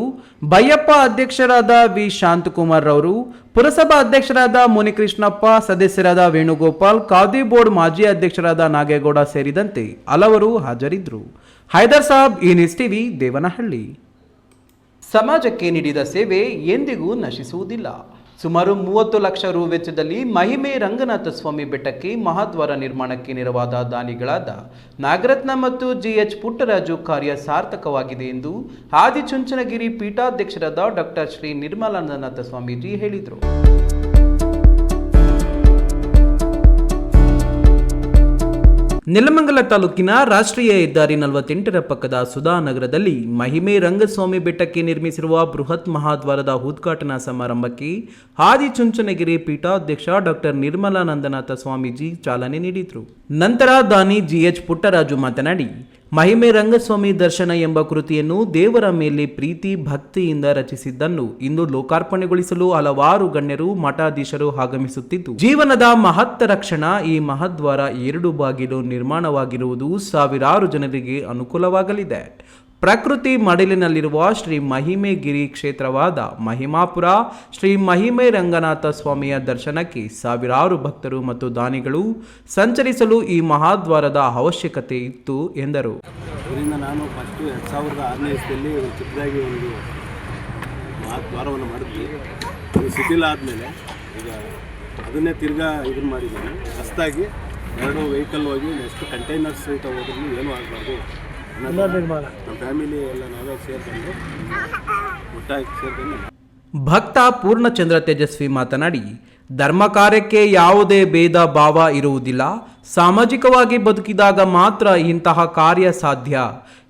ಬೈಯಪ್ಪ ಅಧ್ಯಕ್ಷರಾದ ವಿ. ಶಾಂತಕುಮಾರ್ ರವರು, ಪುರಸಭಾ ಅಧ್ಯಕ್ಷರಾದ ಮುನಿಕೃಷ್ಣಪ್ಪ, ಸದಸ್ಯರಾದ ವೇಣುಗೋಪಾಲ್, ಖಾದಿ ಬೋರ್ಡ್ ಮಾಜಿ ಅಧ್ಯಕ್ಷರಾದ ನಾಗೇಗೌಡ ಸೇರಿದಂತೆ ಹಲವರು ಹಾಜರಿದ್ದರು. ಹೈದರ್ ಸಾಬ್, ಈ ದೇವನಹಳ್ಳಿ. ಸಮಾಜಕ್ಕೆ ನೀಡಿದ ಸೇವೆ ಎಂದಿಗೂ ನಶಿಸುವುದಿಲ್ಲ. ಸುಮಾರು ಮೂವತ್ತು ಲಕ್ಷ ರು ವೆಚ್ಚದಲ್ಲಿ ಮಹಿಮೆ ರಂಗನಾಥ ಸ್ವಾಮಿ ಬೆಟ್ಟಕ್ಕೆ ಮಹಾದ್ವಾರ ನಿರ್ಮಾಣಕ್ಕೆ ನೆರವಾದ ದಾನಿಗಳಾದ ನಾಗರತ್ನ ಮತ್ತು ಜಿಎಚ್ ಪುಟ್ಟರಾಜು ಕಾರ್ಯ ಸಾರ್ಥಕವಾಗಿದೆ ಎಂದು ಆದಿಚುಂಚನಗಿರಿ ಪೀಠಾಧ್ಯಕ್ಷರಾದ ಡಾಕ್ಟರ್ ಶ್ರೀ ನಿರ್ಮಲಾನಂದನಾಥ ಸ್ವಾಮೀಜಿ ಹೇಳಿದರು. ನೆಲಮಂಗಲ ತಾಲೂಕಿನ ರಾಷ್ಟ್ರೀಯ ಹೆದ್ದಾರಿ ನಲವತ್ತೆಂಟರ ಪಕ್ಕದ ಸುಧಾನಗರದಲ್ಲಿ ಮಹಿಮೆ ರಂಗಸ್ವಾಮಿ ಬೆಟ್ಟಕ್ಕೆ ನಿರ್ಮಿಸಿರುವ ಬೃಹತ್ ಮಹಾದ್ವಾರದ ಉದ್ಘಾಟನಾ ಸಮಾರಂಭಕ್ಕೆ ಆದಿಚುಂಚನಗಿರಿ ಪೀಠಾಧ್ಯಕ್ಷ ಡಾಕ್ಟರ್ ನಿರ್ಮಲಾನಂದನಾಥ ಸ್ವಾಮೀಜಿ ಚಾಲನೆ ನೀಡಿದರು. ನಂತರ ದಾನಿ ಜಿಎಚ್ ಪುಟ್ಟರಾಜು ಮಾತನಾಡಿ ಮಹಿಮೆ ರಂಗಸ್ವಾಮಿ ದರ್ಶನ ಎಂಬ ಕೃತಿಯನ್ನು ದೇವರ ಮೇಲೆ ಪ್ರೀತಿ, ಭಕ್ತಿಯಿಂದ ರಚಿಸಿದ್ದನ್ನು ಇಂದು ಲೋಕಾರ್ಪಣೆಗೊಳಿಸಲು ಹಲವಾರು ಗಣ್ಯರು, ಮಠಾಧೀಶರು ಆಗಮಿಸುತ್ತಿದ್ದು, ಜೀವನದ ಮಹತ್ತರ ಕ್ಷಣ ಈ ಮಹದ್ವಾರ ಎರಡು ಬಾಗಿಲು ನಿರ್ಮಾಣವಾಗಿರುವುದು ಸಾವಿರಾರು ಜನರಿಗೆ ಅನುಕೂಲವಾಗಲಿದೆ. ಪ್ರಕೃತಿ ಮಡಿಲಿನಲ್ಲಿರುವ ಶ್ರೀ ಮಹಿಮೆಗಿರಿ ಕ್ಷೇತ್ರವಾದ ಮಹಿಮಾಪುರ, ಶ್ರೀ ಮಹಿಮೆ ರಂಗನಾಥ ಸ್ವಾಮಿಯ ದರ್ಶನಕ್ಕೆ ಸಾವಿರಾರು ಭಕ್ತರು ಮತ್ತು ದಾನಿಗಳು ಸಂಚರಿಸಲು ಈ ಮಹಾದ್ವಾರದ ಅವಶ್ಯಕತೆ ಇತ್ತು ಎಂದರು. ಇದರಿಂದ ನಾನು ಎರಡು ಸಾವಿರದ ಆರನೇ ಚಿಕ್ಕದಾಗಿ ಒಂದು ಮಹಾದ್ವಾರವನ್ನು ಮಾಡಿದ್ವಿ. ಅದು ಆದಮೇಲೆ ಈಗ ಅದನ್ನೇ ತಿರ್ಗಾ ಇದನ್ನು ಮಾಡಿದ್ದೀನಿ. ಹೊಸ್ದಾಗಿ ಎರಡು ವೆಹಿಕಲ್ ಹೋಗಿ ನೆಕ್ಸ್ಟ್ ಕಂಟೈನರ್ಸ್ ಸಹಿತ ಹೋದ್ರೂ ಏನೂ ಆಗಬಾರ್ದು. ನಮ್ಮ ಫ್ಯಾಮಿಲಿ ಎಲ್ಲ ನಾವೇ ಸೇರ್ಕೊಂಡು ಒಟ್ಟಾಗಿ ಸೇರ್ಕೊಂಡು ಭಕ್ತ ಪೂರ್ಣಚಂದ್ರ ತೇಜಸ್ವಿ ಮಾತನಾಡಿ ಧರ್ಮ ಕಾರ್ಯಕ್ಕೆ ಯಾವುದೇ ಭೇದ ಭಾವ ಇರುವುದಿಲ್ಲ. ಸಾಮಾಜಿಕವಾಗಿ ಬದುಕಿದಾಗ ಮಾತ್ರ ಇಂತಹ ಕಾರ್ಯ ಸಾಧ್ಯ.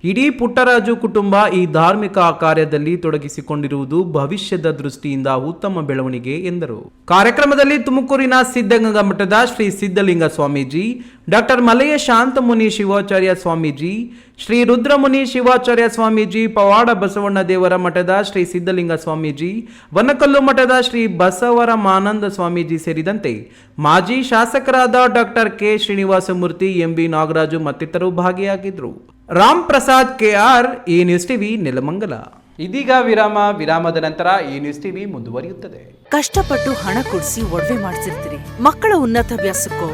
ಇಡೀ ಪುಟ್ಟರಾಜು ಕುಟುಂಬ ಈ ಧಾರ್ಮಿಕ ಕಾರ್ಯದಲ್ಲಿ ತೊಡಗಿಸಿಕೊಂಡಿರುವುದು ಭವಿಷ್ಯದ ದೃಷ್ಟಿಯಿಂದ ಉತ್ತಮ ಬೆಳವಣಿಗೆ, ಎಂದರು. ಕಾರ್ಯಕ್ರಮದಲ್ಲಿ ತುಮಕೂರಿನ ಸಿದ್ಧಗಂಗಾ ಮಠದ ಶ್ರೀ ಸಿದ್ಧಲಿಂಗ ಸ್ವಾಮೀಜಿ ಡಾಕ್ಟರ್ ಮಲಯ ಶಾಂತಮುನಿ ಶಿವಾಚಾರ್ಯ ಸ್ವಾಮೀಜಿ, ಶ್ರೀ ರುದ್ರಮುನಿ ಶಿವಾಚಾರ್ಯ ಸ್ವಾಮೀಜಿ, ಪವಾಡ ಬಸವಣ್ಣ ದೇವರ ಮಠದ ಶ್ರೀ ಸಿದ್ಧಲಿಂಗ ಸ್ವಾಮೀಜಿ, ವನಕಲ್ಲು ಮಠದ ಶ್ರೀ ಬಸವರಮಾನಂದ ಸ್ವಾಮೀಜಿ ಸೇರಿದಂತೆ ಮಾಜಿ ಶಾಸಕರಾದ doctor K Srinivasamurthy, MB Nagaraju ಮತ್ತಿತರರು ಭಾಗಿಯಾಗಿದ್ದರು. Ram Prasad KR E news TV, Nelamangala. ಇದೀಗ ವಿರಾಮ, ವಿರಾಮದ ನಂತರ ಈ ನ್ಯೂಸ್ ಟಿವಿ ಮುಂದುವರಿಯುತ್ತದೆ. ಕಷ್ಟಪಟ್ಟು ಹಣ ಕೊಡಿಸಿ ಒಡವೆ ಮಾಡಿಸಿರ್ತೀರಿ. ಮಕ್ಕಳ ಉನ್ನತ ವ್ಯಾಸಕ್ಕೋ,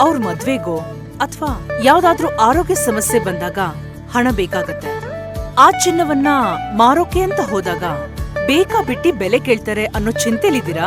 ಅವ್ರ ಮದ್ವೆಗೋ, ಅಥವಾ ಯಾವ್ದಾದ್ರೂ ಆರೋಗ್ಯ ಸಮಸ್ಯೆ ಬಂದಾಗ ಹಣ ಬೇಕಾಗತ್ತೆ. ಆ ಚಿನ್ನವನ್ನ ಮಾರೋಕೆ ಅಂತ ಹೋದಾಗ ಬೇಕಾ ಬಿಟ್ಟಿ ಬೆಲೆ ಕೇಳ್ತಾರೆ ಅನ್ನೋ ಚಿಂತೆಲಿದ್ದೀರಾ?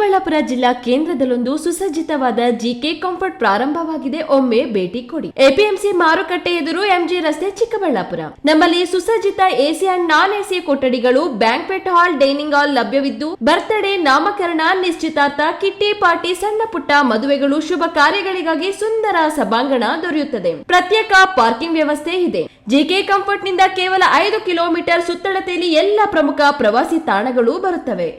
ಚಿಕ್ಕಬಳ್ಳಾಪುರ ಜಿಲ್ಲಾ ಕೇಂದ್ರದಲ್ಲೊಂದು ಸುಸಜ್ಜಿತವಾದ ಜಿಕೆ ಕಂಫರ್ಟ್ ಪ್ರಾರಂಭವಾಗಿದೆ. ಒಮ್ಮೆ ಭೇಟಿ ಕೊಡಿ. ಎಪಿಎಂಸಿ ಮಾರುಕಟ್ಟೆ ಎದುರು ಎಂಜಿ ರಸ್ತೆ ಚಿಕ್ಕಬಳ್ಳಾಪುರ. ನಮ್ಮಲ್ಲಿ ಸುಸಜ್ಜಿತ ಎಸಿ ಅಂಡ್ ನಾನ್ ಎಸಿ ಕೊಠಡಿಗಳು ಬ್ಯಾಂಕ್ವೆಟ್ ಹಾಲ್, ಡೈನಿಂಗ್ ಹಾಲ್ ಲಭ್ಯವಿದ್ದು, ಬರ್ತ್ಡೇ ನಾಮಕರಣ ನಿಶ್ಚಿತಾರ್ಥ, ಕಿಟ್ಟಿ ಪಾರ್ಟಿ, ಸಣ್ಣ ಪುಟ್ಟ ಮದುವೆಗಳು, ಶುಭ ಕಾರ್ಯಗಳಿಗಾಗಿ ಸುಂದರ ಸಭಾಂಗಣ ದೊರೆಯುತ್ತದೆ. ಪ್ರತ್ಯೇಕ ಪಾರ್ಕಿಂಗ್ ವ್ಯವಸ್ಥೆ ಇದೆ. ಜಿಕೆ ಕಂಫರ್ಟ್ನಿಂದ ಕೇವಲ ಐದು ಕಿಲೋಮೀಟರ್ ಸುತ್ತಳತೆಯಲ್ಲಿ ಎಲ್ಲ ಪ್ರಮುಖ ಪ್ರವಾಸಿ ತಾಣಗಳು ಬರುತ್ತವೆ.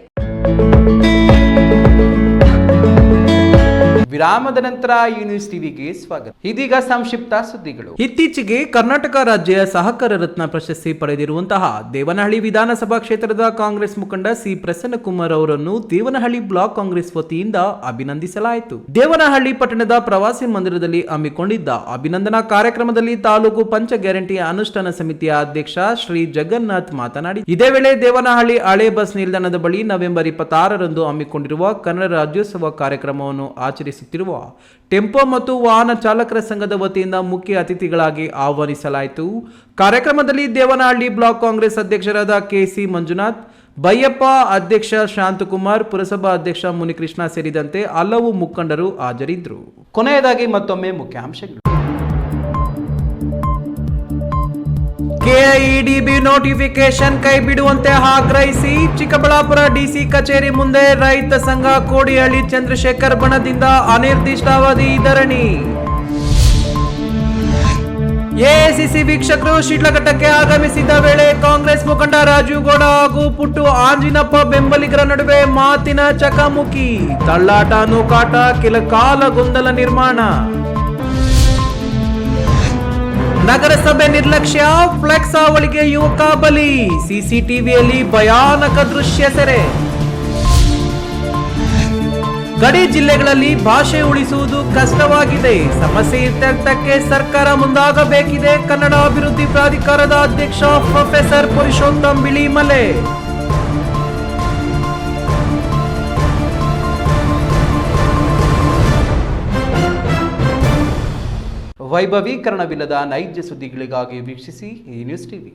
ವಿರಾಮದ ನಂತರ ಯೂನಿವರ್ಸ್ ಟಿವಿಗೆ ಸ್ವಾಗತ. ಇದೀಗ ಸಂಕ್ಷಿಪ್ತ ಸುದ್ದಿಗಳು. ಇತ್ತೀಚೆಗೆ ಕರ್ನಾಟಕ ರಾಜ್ಯ ಸಹಕಾರ ರತ್ನ ಪ್ರಶಸ್ತಿ ಪಡೆದಿರುವಂತಹ ದೇವನಹಳ್ಳಿ ವಿಧಾನಸಭಾ ಕ್ಷೇತ್ರದ ಕಾಂಗ್ರೆಸ್ ಮುಖಂಡ ಸಿ ಪ್ರಸನ್ನಕುಮಾರ್ ಅವರನ್ನು ದೇವನಹಳ್ಳಿ ಬ್ಲಾಕ್ ಕಾಂಗ್ರೆಸ್ ವತಿಯಿಂದ ಅಭಿನಂದಿಸಲಾಯಿತು. ದೇವನಹಳ್ಳಿ ಪಟ್ಟಣದ ಪ್ರವಾಸಿ ಮಂದಿರದಲ್ಲಿ ಹಮ್ಮಿಕೊಂಡಿದ್ದ ಅಭಿನಂದನಾ ಕಾರ್ಯಕ್ರಮದಲ್ಲಿ ತಾಲೂಕು ಪಂಚ ಗ್ಯಾರಂಟಿ ಅನುಷ್ಠಾನ ಸಮಿತಿಯ ಅಧ್ಯಕ್ಷ ಶ್ರೀ ಜಗನ್ನಾಥ್ ಮಾತನಾಡಿ, ಇದೇ ವೇಳೆ ದೇವನಹಳ್ಳಿ ಹಳೆ ಬಸ್ ನಿಲ್ದಾಣದ ಬಳಿ ನವೆಂಬರ್ ಇಪ್ಪತ್ತಾರರಂದು ಹಮ್ಮಿಕೊಂಡಿರುವ ಕನ್ನಡ ರಾಜ್ಯೋತ್ಸವ ಕಾರ್ಯಕ್ರಮವನ್ನು ಆಚರಿಸುತ್ತಿರುವ ಟೆಂಪೋ ಮತ್ತು ವಾಹನ ಚಾಲಕರ ಸಂಘದ ವತಿಯಿಂದ ಮುಖ್ಯ ಅತಿಥಿಗಳಾಗಿ ಆಹ್ವಾನಿಸಲಾಯಿತು. ಕಾರ್ಯಕ್ರಮದಲ್ಲಿ ದೇವನಹಳ್ಳಿ ಬ್ಲಾಕ್ ಕಾಂಗ್ರೆಸ್ ಅಧ್ಯಕ್ಷರಾದ ಕೆಸಿ ಮಂಜುನಾಥ್, ಬೈಯಪ್ಪ ಅಧ್ಯಕ್ಷ ಶಾಂತಕುಮಾರ್, ಪುರಸಭಾ ಅಧ್ಯಕ್ಷ ಮುನಿಕೃಷ್ಣ ಸೇರಿದಂತೆ ಹಲವು ಮುಖಂಡರು ಹಾಜರಿದ್ದರು. ಕೊನೆಯದಾಗಿ ಮತ್ತೊಮ್ಮೆ ಮುಖ್ಯಾಂಶಗಳು. ಕೆಐಇಡಿಬಿ ನೋಟಿಫಿಕೇಶನ್ ಕೈ ಬಿಡುವಂತೆ ಆಗ್ರಹಿಸಿ. ಚಿಕ್ಕಬಳ್ಳಾಪುರ ಡಿಸಿ ಕಚೇರಿ ಮುಂದೆ ರೈತ ಸಂಘ ಕೋಡಿಹಳ್ಳಿ ಚಂದ್ರಶೇಖರ್ ಬಣದಿಂದ ಅನಿರ್ದಿಷ್ಟಾವಧಿ ಧರಣಿ ಎಐಸಿಸಿ ವೀಕ್ಷಕರು ಶಿಡ್ಲಘಟ್ಟಕ್ಕೆ ಆಗಮಿಸಿದ ವೇಳೆ ಕಾಂಗ್ರೆಸ್ ಮುಖಂಡ ರಾಜೀವ್ ಗೌಡ ಹಾಗೂ ಪುಟ್ಟು ಆಂಜಿನಪ್ಪ ಬೆಂಬಲಿಗರ ನಡುವೆ ಮಾತಿನ ಚಕಮುಕಿ. ತಳ್ಳಾಟ ನೂಕಾಟ ಕೆಲ ಕಾಲ ಗೊಂದಲ ನಿರ್ಮಾಣ. ನಗರಸಭೆ ನಿರ್ಲಕ್ಷ್ಯ ಫ್ಲೆಕ್ಸ್ ಅವಳಿಗೆ ಯುವಕ ಬಲಿ, ಸಿಸಿಟಿವಿಯಲ್ಲಿ ಭಯಾನಕ ದೃಶ್ಯ ಸೆರೆ. ಗಡಿ ಜಿಲ್ಲೆಗಳಲ್ಲಿ ಭಾಷೆ ಉಳಿಸುವುದು ಕಷ್ಟವಾಗಿದೆ. ಸಮಸ್ಯೆ ಇತ್ಯರ್ಥಕ್ಕೆ ಸರ್ಕಾರ ಮುಂದಾಗಬೇಕಿದೆ. ಕನ್ನಡ ಅಭಿವೃದ್ಧಿ ಪ್ರಾಧಿಕಾರದ ಅಧ್ಯಕ್ಷ ಪ್ರೊಫೆಸರ್ ಪುರುಷೋತ್ತಮ್ ಬಿಳಿಮಲೆ. ವೈಭವೀಕರಣವಿಲ್ಲದ ನೈಜ ಸುದ್ದಿಗಳಿಗಾಗಿ ವೀಕ್ಷಿಸಿ ಈ ನ್ಯೂಸ್ ಟಿವಿ.